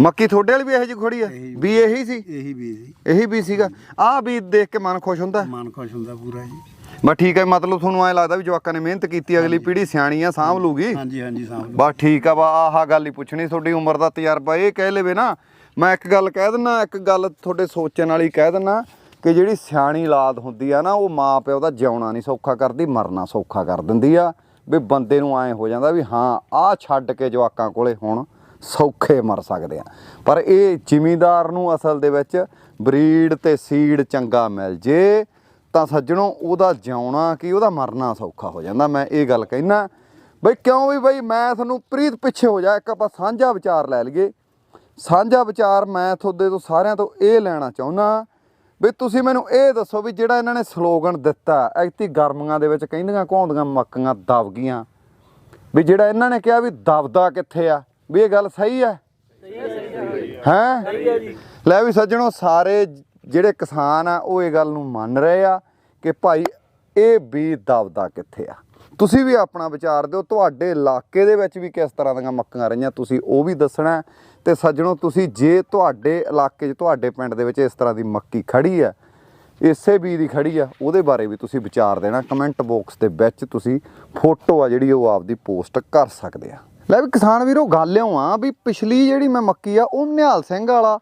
ਮੱਕੀ ਤੁਹਾਡੇ ਵਾਲੀ ਵੀ ਇਹੋ ਜਿਹੀ ਖੜੀ ਆ? ਵੀ। ਇਹੀ ਸੀ? ਇਹੀ ਵੀ ਜੀ ਇਹੀ ਵੀ ਸੀਗਾ। ਆਹ ਵੀ ਦੇਖ ਕੇ ਮਨ ਖੁਸ਼ ਹੁੰਦਾ। ਮਨ ਖੁਸ਼ ਹੁੰਦਾ ਪੂਰਾ ਜੀ। ਬਸ ਠੀਕ ਹੈ ਮਤਲਬ ਤੁਹਾਨੂੰ ਐ ਲੱਗਦਾ ਵੀ ਜਵਾਕਾਂ ਨੇ ਮਿਹਨਤ ਕੀਤੀ ਅਗਲੀ ਪੀੜ੍ਹੀ ਸਿਆਣੀ ਆ ਸਾਂਭ ਲੂਗੀ। ਹਾਂਜੀ ਹਾਂਜੀ ਸਾਹਮਣੇ ਬਸ ਠੀਕ ਆ ਬਾ ਆਹ ਗੱਲ ਹੀ ਪੁੱਛਣੀ ਤੁਹਾਡੀ ਉਮਰ ਦਾ ਤਜਰਬਾ। ਇਹ ਕਹਿ ਲਵੇ ਨਾ ਮੈਂ ਇੱਕ ਗੱਲ ਕਹਿ ਦਿੰਨਾ ਇੱਕ ਗੱਲ ਤੁਹਾਡੇ ਸੋਚਣ ਵਾਲੀ ਕਹਿ ਦਿੰਨਾ ਕਿ ਜਿਹੜੀ ਸਿਆਣੀ ਔਲਾਦ ਹੁੰਦੀ ਆ ਨਾ, ਉਹ ਮਾਂ ਪਿਓ ਦਾ ਜਿਉਣਾ ਨਹੀਂ ਸੌਖਾ ਕਰਦੀ, ਮਰਨਾ ਸੌਖਾ ਕਰ ਦਿੰਦੀ ਆ। ਵੀ ਬੰਦੇ ਨੂੰ ਐ ਹੋ ਜਾਂਦਾ ਵੀ ਹਾਂ, ਆਹ ਛੱਡ ਕੇ ਜਵਾਕਾਂ ਕੋਲੇ ਹੁਣ ਸੌਖੇ ਮਰ ਸਕਦੇ ਆ। ਪਰ ਇਹ ਜ਼ਿਮੀਂਦਾਰ ਨੂੰ ਅਸਲ ਦੇ ਵਿੱਚ ਬਰੀਡ ਤੇ ਸੀਡ ਚੰਗਾ ਮਿਲ ਜੇ, ਤਾਂ ਸੱਜਣੋ ਉਹਦਾ ਜਿਉਣਾ ਕੀ, ਉਹਦਾ ਮਰਨਾ ਸੌਖਾ ਹੋ ਜਾਂਦਾ। ਮੈਂ ਇਹ ਗੱਲ ਕਹਿਣਾ ਬਈ ਕਿਉਂ ਵੀ ਬਈ ਮੈਂ ਤੁਹਾਨੂੰ ਪ੍ਰੀਤ ਪਿੱਛੇ ਹੋ ਜਾ, ਇੱਕ ਆਪਾਂ ਸਾਂਝਾ ਵਿਚਾਰ ਲੈ ਲਈਏ। ਸਾਂਝਾ ਵਿਚਾਰ ਮੈਂ ਤੁਹਾਡੇ ਤੋਂ ਸਾਰਿਆਂ ਤੋਂ ਇਹ ਲੈਣਾ ਚਾਹੁੰਦਾ ਵੀ ਤੁਸੀਂ ਮੈਨੂੰ ਇਹ ਦੱਸੋ ਵੀ ਜਿਹੜਾ ਇਹਨਾਂ ਨੇ ਸਲੋਗਨ ਦਿੱਤਾ ਐਕਤੀ ਗਰਮੀਆਂ ਦੇ ਵਿੱਚ ਕਹਿੰਦੀਆਂ ਘੌਂਦੀਆਂ ਮੱਕੀਆਂ ਦਬ ਗਈਆਂ। ਵੀ ਜਿਹੜਾ ਇਹਨਾਂ ਨੇ ਕਿਹਾ ਵੀ ਦਬਦਾ ਕਿੱਥੇ ਆ? ਵੀ ਇਹ ਗੱਲ ਸਹੀ ਹੈ ਹੈ? ਲੈ ਵੀ ਸੱਜਣੋ, ਸਾਰੇ ਜਿਹੜੇ ਕਿਸਾਨ ਆ, ਉਹ ਇਹ ਗੱਲ ਨੂੰ ਮੰਨ ਰਹੇ ਆ ਕਿ ਭਾਈ ਇਹ ਵੀ ਦਬਦਾ ਕਿੱਥੇ ਆ? ਤੁਸੀਂ ਵੀ ਆਪਣਾ ਵਿਚਾਰ ਦਿਓ, ਤੁਹਾਡੇ ਇਲਾਕੇ ਦੇ ਵਿੱਚ ਵੀ ਕਿਸ ਤਰ੍ਹਾਂ ਦੀਆਂ ਮੱਕੀਆਂ ਰਹੀਆਂ, ਤੁਸੀਂ ਉਹ ਵੀ ਦੱਸਣਾ। ਤੇ ਸੱਜਣੋ, ਤੁਸੀਂ ਜੇ ਤੁਹਾਡੇ ਇਲਾਕੇ 'ਚ, ਤੁਹਾਡੇ ਪਿੰਡ ਦੇ ਵਿੱਚ ਇਸ ਤਰ੍ਹਾਂ ਦੀ ਮੱਕੀ ਖੜੀ ਹੈ, ਇਸੇ ਬੀ ਦੀ ਖੜੀ ਆ ਉਹਦੇ ਬਾਰੇ ਵੀ ਤੁਸੀਂ ਵਿਚਾਰ ਦੇਣਾ ਕਮੈਂਟ ਬਾਕਸ ਦੇ ਵਿੱਚ ਤੁਸੀਂ ਫੋਟੋ ਆ ਜਿਹੜੀ ਉਹ ਆਪਦੀ ਪੋਸਟ ਕਰ ਸਕਦੇ ਆ। ਲੈ ਵੀ ਕਿਸਾਨ ਵੀਰੋ, ਗੱਲ ਇਉਂ ਆ ਵੀ ਪਿਛਲੀ ਜਿਹੜੀ ਮੈਂ ਮੱਕੀ ਆ, ਉਹ ਨਿਹਾਲ ਸਿੰਘ ਵਾਲਾ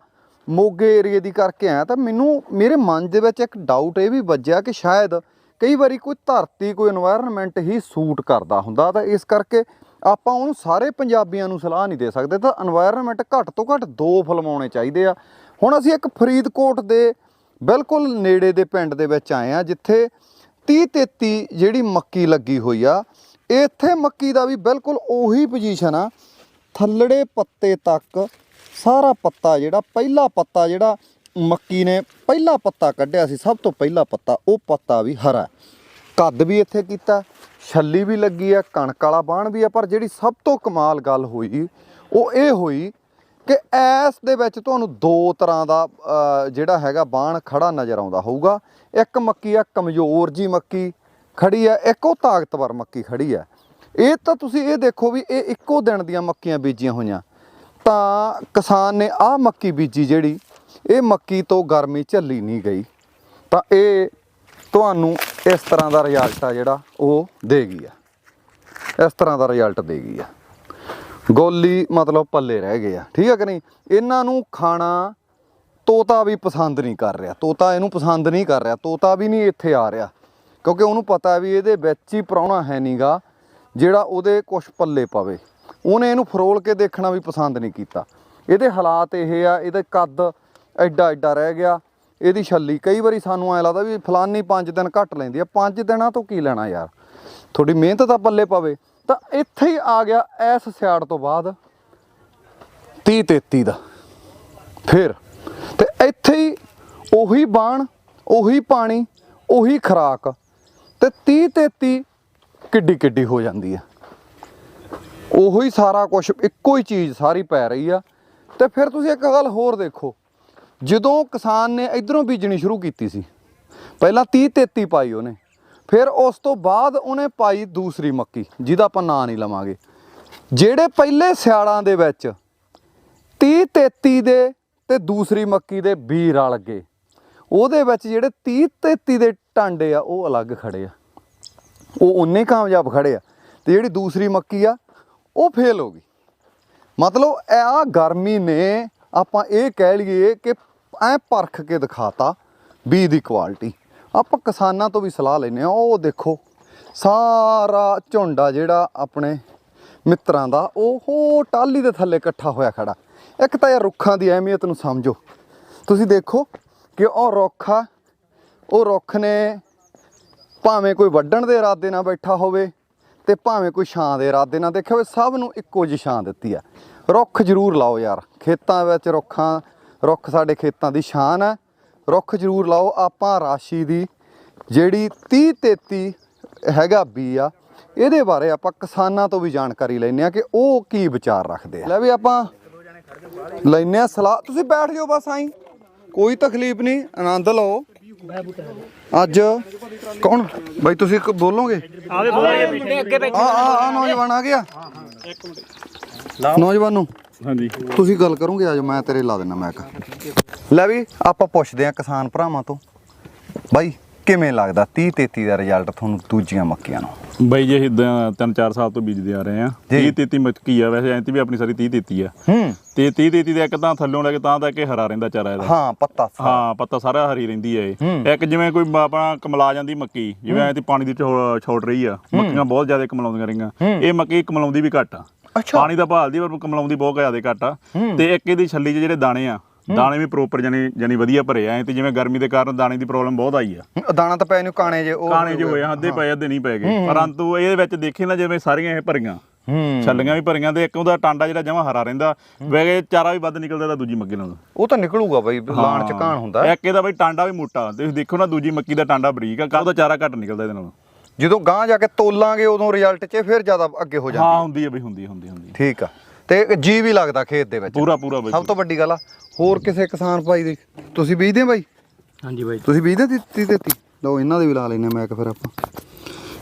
ਮੋਗੇ ਏਰੀਏ ਦੀ ਕਰਕੇ ਆਇਆ ਤਾਂ ਮੈਨੂੰ, ਮੇਰੇ ਮਨ ਦੇ ਵਿੱਚ ਇੱਕ ਡਾਊਟ ਇਹ ਵੀ ਵੱਜਿਆ ਕਿ ਸ਼ਾਇਦ ਕਈ ਵਾਰੀ ਕੋਈ ਧਰਤੀ, ਕੋਈ এনवायरमेंट ਹੀ ਸੂਟ ਕਰਦਾ ਹੁੰਦਾ ਤਾਂ ਇਸ ਕਰਕੇ ਆਪਾਂ ਉਹਨੂੰ ਸਾਰੇ ਪੰਜਾਬੀਆਂ ਨੂੰ ਸਲਾਹ ਨਹੀਂ ਦੇ ਸਕਦੇ, ਤਾਂ এনवायरमेंट ਘੱਟ ਤੋਂ ਘੱਟ ਦੋ ਫਿਲਮਾਉਣੇ ਚਾਹੀਦੇ ਆ। ਹੁਣ ਅਸੀਂ ਇੱਕ ਫਰੀਦਕੋਟ ਦੇ ਬਿਲਕੁਲ ਨੇੜੇ ਦੇ ਪਿੰਡ ਦੇ ਵਿੱਚ ਆਏ ਆ, ਜਿੱਥੇ 30 33 ਜਿਹੜੀ ਮੱਕੀ ਲੱਗੀ ਹੋਈ ਆ, ਇੱਥੇ ਮੱਕੀ ਦਾ ਵੀ ਬਿਲਕੁਲ ਉਹੀ ਪੋਜੀਸ਼ਨ ਆ, ਥੱਲੜੇ ਪੱਤੇ ਤੱਕ ਸਾਰਾ ਪੱਤਾ ਜਿਹੜਾ, ਪਹਿਲਾ ਪੱਤਾ ਜਿਹੜਾ ਮੱਕੀ ਨੇ ਪਹਿਲਾ ਪੱਤਾ ਕੱਢਿਆ ਸੀ, ਸਭ ਤੋਂ ਪਹਿਲਾ ਪੱਤਾ, ਉਹ ਪੱਤਾ ਵੀ ਹਰਾ। ਕੱਦ ਵੀ ਇੱਥੇ ਕੀਤਾ ਛੱਲੀ ਵੀ ਲੱਗੀ ਆ, ਕਣਕ ਵਾਲਾ ਬਾਣ ਵੀ ਆ, ਪਰ ਜਿਹੜੀ ਸਭ ਤੋਂ ਕਮਾਲ ਗੱਲ ਹੋਈ, ਉਹ ਇਹ ਹੋਈ ਕਿ ਐਸ ਦੇ ਵਿੱਚ ਤੁਹਾਨੂੰ ਦੋ ਤਰ੍ਹਾਂ ਦਾ ਜਿਹੜਾ ਹੈਗਾ ਬਾਣ ਖੜਾ ਨਜ਼ਰ ਆਉਂਦਾ ਹੋਊਗਾ। ਇੱਕ ਮੱਕੀ ਆ, ਕਮਜ਼ੋਰ ਜੀ ਮੱਕੀ ਖੜੀ ਆ, ਇੱਕ ਉਹ ਤਾਕਤਵਰ ਮੱਕੀ ਖੜੀ ਆ। ਇਹ ਤਾਂ ਤੁਸੀਂ ਇਹ ਦੇਖੋ ਵੀ ਇਹ ਇੱਕੋ ਦਿਨ ਦੀਆਂ ਮੱਕੀਆਂ ਬੀਜੀਆਂ ਹੋਈਆਂ। ਤਾਂ ਕਿਸਾਨ ਨੇ ਆਹ ਮੱਕੀ ਬੀਜੀ ਜਿਹੜੀ, ਇਹ ਮੱਕੀ ਤੋਂ ਗਰਮੀ ਝੱਲੀ ਨਹੀਂ ਗਈ। ਤਾਂ ਇਹ ਤੁਹਾਨੂੰ ਇਸ ਤਰ੍ਹਾਂ ਦਾ ਰਿਜ਼ਲਟ ਆ ਜਿਹੜਾ ਉਹ ਦੇਗੀ ਆ। ਇਸ ਤਰ੍ਹਾਂ ਦਾ ਰਿਜ਼ਲਟ ਦੇਗੀ ਆ। ਗੋਲੀ ਮਤਲਬ ਪੱਲੇ ਰਹਿ ਗਏ ਆ। ਠੀਕ ਆ ਕਿ ਨਹੀਂ? ਇਹਨਾਂ ਨੂੰ ਖਾਣਾ ਤੋਤਾ ਵੀ ਪਸੰਦ ਨਹੀਂ ਕਰ ਰਿਹਾ। ਤੋਤਾ ਇਹਨੂੰ ਪਸੰਦ ਨਹੀਂ ਕਰ ਰਿਹਾ। ਤੋਤਾ ਵੀ ਨਹੀਂ ਇੱਥੇ ਆ ਰਿਹਾ। ਕਿਉਂਕਿ ਉਹਨੂੰ ਪਤਾ ਵੀ ਇਹਦੇ ਵਿੱਚ ਹੀ ਪ੍ਰਾਹੁਣਾ ਹੈ ਨਹੀਂਗਾ ਜਿਹੜਾ ਉਹਦੇ ਕੁਛ ਪੱਲੇ ਪਵੇ। ਉਹਨੇ ਇਹਨੂੰ ਫਰੋਲ ਕੇ ਦੇਖਣਾ ਵੀ ਪਸੰਦ ਨਹੀਂ ਕੀਤਾ। ਇਹਦੇ ਹਾਲਾਤ ਇਹ ਆ, ਇਹਦਾ ਕੱਦ ਐਡਾ ਐਡਾ ਰਹਿ ਗਿਆ। ਇਹਦੀ ਛੱਲੀ, ਕਈ ਵਾਰੀ ਸਾਨੂੰ ਐ ਲੱਗਦਾ ਵੀ ਫਲਾਨੀ 5 ਦਿਨ ਘੱਟ ਲੈਂਦੀ ਆ 5 ਦਿਨਾਂ ਤੋਂ ਕੀ ਲੈਣਾ ਯਾਰ? ਤੁਹਾਡੀ ਮਿਹਨਤ ਤਾਂ ਪੱਲੇ ਪਵੇ। ਤਾਂ ਇੱਥੇ ਹੀ ਆ ਗਿਆ ਐਸ ਸਿਆੜ ਤੋਂ ਬਾਅਦ 30 33 ਦਾ। ਫਿਰ ਤੇ ਇੱਥੇ ਹੀ ਉਹੀ ਬਾਣ, ਉਹੀ ਪਾਣੀ, ਉਹੀ ਖਰਾਕ ਤੇ 30 33 ਕਿੱਡੀ ਕਿੱਡੀ ਹੋ ਜਾਂਦੀ ਆ। ਉਹੀ ਸਾਰਾ ਕੁਝ ਇੱਕੋ ਹੀ ਚੀਜ਼ ਸਾਰੀ ਪੈ ਰਹੀ ਆ। ਤੇ ਫਿਰ ਤੁਸੀਂ ਇੱਕ ਗੱਲ ਹੋਰ ਦੇਖੋ। ਜਦੋਂ ਕਿਸਾਨ ਨੇ ਇਧਰੋਂ ਬੀਜਣੀ ਸ਼ੁਰੂ ਕੀਤੀ ਸੀ, ਪਹਿਲਾਂ 30 33 ਪਾਈ ਉਹਨੇ, ਫਿਰ ਉਸ ਤੋਂ ਬਾਅਦ ਉਹਨੇ ਪਾਈ ਦੂਸਰੀ ਮੱਕੀ, ਜਿਹਦਾ ਆਪਾਂ ਨਾਂ ਨਹੀਂ ਲਵਾਂਗੇ। ਜਿਹੜੇ ਪਹਿਲੇ ਸਿਆਲਾਂ ਦੇ ਵਿੱਚ 30 33 ਦੇ ਤੇ ਦੂਸਰੀ ਮੱਕੀ ਦੇ ਬੀ ਰਲ ਗਏ, ਉਹਦੇ ਵਿੱਚ ਜਿਹੜੇ 30 33 ਦੇ ਟਾਂਡੇ ਆ, ਉਹ ਅਲੱਗ ਖੜੇ ਆ। ਉਹ ਉਨੇ ਕਾਮਯਾਬ ਖੜੇ ਆ, ਤੇ ਜਿਹੜੀ ਦੂਸਰੀ ਮੱਕੀ ਆ, ਉਹ ਫੇਲ ਹੋ ਗਈ। ਮਤਲਬ ਇਹ ਗਰਮੀ ਨੇ ਆਪਾਂ ਇਹ ਕਹਿ ਲਈਏ ਕਿ ਐ ਪਰਖ ਕੇ ਦਿਖਾਤਾ ਬੀ ਦੀ ਕੁਆਲਿਟੀ। ਆਪਾਂ ਕਿਸਾਨਾਂ ਤੋਂ ਵੀ ਸਲਾਹ ਲੈਨੇ ਆ ਉਹ ਦੇਖੋ, ਸਾਰਾ ਝੁੰਡਾ ਜਿਹੜਾ ਆਪਣੇ ਮਿੱਤਰਾਂ ਦਾ, ਉਹ ਹੋ ਟਾਲੀ ਦੇ ਥੱਲੇ ਇਕੱਠਾ ਹੋਇਆ ਖੜਾ। ਇੱਕ ਤਾਂ ਇਹ ਰੁੱਖਾਂ ਦੀ ਅਹਿਮੀਅਤ ਨੂੰ ਸਮਝੋ। ਤੁਸੀਂ ਦੇਖੋ ਕਿ ਉਹ ਰੁੱਖ ਆ, ਉਹ ਰੁੱਖ ਨੇ ਭਾਵੇਂ ਕੋਈ ਵੱਢਣ ਦੇ ਇਰਾਦੇ ਨਾਲ ਬੈਠਾ ਹੋਵੇ ਤੇ ਭਾਵੇਂ ਕੋਈ ਛਾਂ ਦੇ ਇਰਾਦੇ ਨਾਲ ਦੇਖਿਆ ਹੋਵੇ, ਸਭ ਨੂੰ ਇੱਕੋ ਜਿਹੀ ਛਾਂ ਦਿੱਤੀ ਆ। ਰੁੱਖ ਜ਼ਰੂਰ ਲਾਓ ਯਾਰ। ਖੇਤਾਂ ਵਿੱਚ ਰੁੱਖਾਂ ਰੁੱਖ ਸਾਡੇ ਖੇਤਾਂ ਦੀ ਸ਼ਾਨ ਹੈ। ਰੁੱਖ ਜ਼ਰੂਰ ਲਾਓ। ਆਪਾਂ ਰਾਸ਼ੀ ਦੀ ਜਿਹੜੀ 30 33 ਹੈਗਾ ਬੀ ਆ ਇਹਦੇ ਬਾਰੇ ਆਪਾਂ ਕਿਸਾਨਾਂ ਤੋਂ ਵੀ ਜਾਣਕਾਰੀ ਲੈਂਦੇ ਆ ਕਿ ਉਹ ਕੀ ਵਿਚਾਰ ਰੱਖਦੇ ਆ। ਲੈ ਵੀ ਆਪਾਂ ਲੈਂਦੇ ਆ ਸਲਾਹ। ਤੁਸੀਂ ਬੈਠ ਜਾਓ ਬਸ ਆਈ। ਕੋਈ ਤਕਲੀਫ ਨਹੀਂ। ਆਨੰਦ ਲਓ। ਅੱਜ ਕੌਣ? ਬਾਈ ਤੁਸੀਂ ਬੋਲੋਗੇ? ਆਵੇ ਬੋਲਾਂਗੇ। ਆ ਆ ਆ ਨੌਜਵਾਨ ਆ ਗਿਆ। ਨੌਜਵਾਨ ਨੂੰ ਹਾਂਜੀ। ਤੁਸੀਂ ਗੱਲ ਕਰੋਗੇ ਅੱਜ ਮੈਂ ਤੇਰੇ ਲਾ ਦੇਣਾ ਮੈਕ। ਲੈ ਵੀ ਆਪਾਂ ਪੁੱਛਦੇ ਆ ਕਿਸਾਨ ਭਰਾਵਾਂ ਤੋਂ ਬਾਈ ਕਿਵੇਂ ਲੱਗਦਾ 30 33 ਦਾ ਰਿਜ਼ਲਟ ਤੁਹਾਨੂੰ ਦੂਜੀਆਂ ਮੱਕੀਆਂ ਨੂੰ? ਬਾਈ ਜੀ ਇਦਾਂ ਤਿੰਨ ਚਾਰ ਸਾਲ ਤੋਂ ਬੀਜਦੇ ਆ ਰਹੇ ਆ। ਜੀ। 30 33 ਮੱਕੀ ਆ ਵੈਸੇ ਐਂਤੀ ਵੀ ਆਪਣੀ ਸਾਰੀ 30 33 ਆ। ਹੂੰ। ਤੇ 30 33 ਦਾ ਇੱਕ ਤਾਂ ਥੱਲੋਂ ਲੈ ਕੇ ਤਾਂ ਤੱਕ ਇਹ ਹਰਾ ਰਹਿੰਦਾ ਚਾਰਾ ਇਹਦਾ। ਹਾਂ ਪੱਤਾ। ਹਾਂ ਪੱਤਾ ਸਾਰਾ ਹਰੀ ਰਹਿੰਦੀ ਹੈ ਹੂੰ। ਇਹ ਇੱਕ ਜਿਵੇਂ ਕੋਈ ਆਪਣਾ ਕਮਲਾ ਜਾਂਦੀ ਮੱਕੀ ਜਿਵੇਂ ਐਂ ਤੇ ਪਾਣੀ ਦੀ ਛੋਟ ਰਹੀ ਆ। ਮੱਕੀਆਂ ਬਹੁਤ ਜ਼ਿਆਦਾ ਕਮਲਾਉਂਦੀਆਂ ਰਹੀਆਂ। ਇਹ ਮੱਕੀ ਕਮਲਾਉਂਦੀ ਵੀ ਘੱਟ ਆ। ਪਾਣੀ ਤਾਂ ਭਾਲਦੀ ਪਰ ਕਮਲਾਉਂਦੀ ਬਹੁਤ ਜ਼ਿਆਦਾ ਘੱਟ ਆ। ਤੇ ਇੱਕ ਇਹਦੀ ਛੱਲੀ 'ਚ ਜਿਹੜੇ ਦਾਣੇ ਆ ਦਾਣੇ ਵੀ ਪ੍ਰੋਪਰ ਜਾਨੀ ਜਾਨੀ ਵਧੀਆ ਭਰੇ ਆ। ਤੇ ਜਿਵੇਂ ਗਰਮੀ ਦੇ ਕਾਰਨ ਦਾਣੇ ਦੀ ਪ੍ਰੋਬਲਮ ਬਹੁਤ ਆਈ ਆ। ਦਾਣਾ ਤਾਂ ਪੈ ਨੂੰ ਕਾਣੇ ਜੇ ਉਹ ਕਾਣੇ ਜਿਹੇ ਹੋਏ। ਆ, ਅੱਧੇ ਪਏ ਅੱਧੇ ਨਹੀਂ ਪਏ ਗਏ। ਪਰੰਤੂ ਇਹਦੇ ਵਿੱਚ ਦੇਖੇ ਨਾ ਜਿਵੇਂ ਸਾਰੀਆਂ ਇਹ ਭਰੀਆਂ। ਛੱਲੀਆਂ ਵੀ ਭਰੀਆਂ ਤੇ ਇੱਕ ਉਹਦਾ ਟਾਂਡਾ ਜਿਹੜਾ ਜਮਾ ਹਰਾ ਰਹਿੰਦਾ। ਵੈਗੇ ਚਾਰਾ ਵੀ ਵੱਧ ਨਿਕਲਦਾ ਤਾਂ ਦੂਜੀ ਮੱਕੀ ਨਾਲੋਂ। ਉਹ ਤਾਂ ਨਿਕਲੂਗਾ ਬਈ ਲਾਣ ਚ ਕਾਣ ਹੁੰਦਾ। ਇੱਕ ਇਹਦਾ ਬਈ ਟਾਂਡਾ ਵੀ ਮੋਟਾ। ਤੁਸੀਂ ਦੇਖੋ ਨਾ ਦੂਜੀ ਮੱਕੀ ਦਾ ਟਾਂਡਾ ਬਰੀਕ ਆ ਦਾ ਚਾਰਾ ਘੱਟ ਨਿਕਲਦਾ ਇਹਦੇ ਨਾਲੋਂ। ਜਦੋਂ ਗਾਂ ਜਾ ਕੇ ਤੋਲਾਂਗੇ ਉਦੋਂ ਰਿਜ਼ਲਟ 'ਚ ਫਿਰ ਜ਼ਿਆਦਾ ਅੱਗੇ ਹੋ ਜਾਂਦਾ ਹਾਂ ਹੁੰਦੀ ਹੈ ਬਈ ਹੁੰਦੀ ਹੈ, ਹੁੰਦੀ ਹੈ, ਹੁੰਦੀ ਹੈ। ਠੀਕ ਆ। ਤੇ ਜੀ ਵੀ ਲੱਗਦਾ ਖੇਤ ਦੇ ਵਿੱਚ। ਪੂਰਾ ਪੂਰਾ ਬਈ ਸਭ ਤੋਂ ਵੱਡੀ ਗੱਲ ਆ ਹੋਰ ਕਿਸੇ ਕਿਸਾਨ ਭਾਈ ਦੀ? ਤੁਸੀਂ ਬੀਜਦੇ ਆ ਬਾਈ? ਹਾਂਜੀ ਬਾਈ। ਤੁਸੀਂ ਬੀਜਦੇ ਤੀ ਤੀ ਲਓ ਇਹਨਾਂ ਦੇ ਵੀ ਲਾ ਲੈਨੇ ਮੈਂ ਕਿ ਫਿਰ ਆਪਾਂ।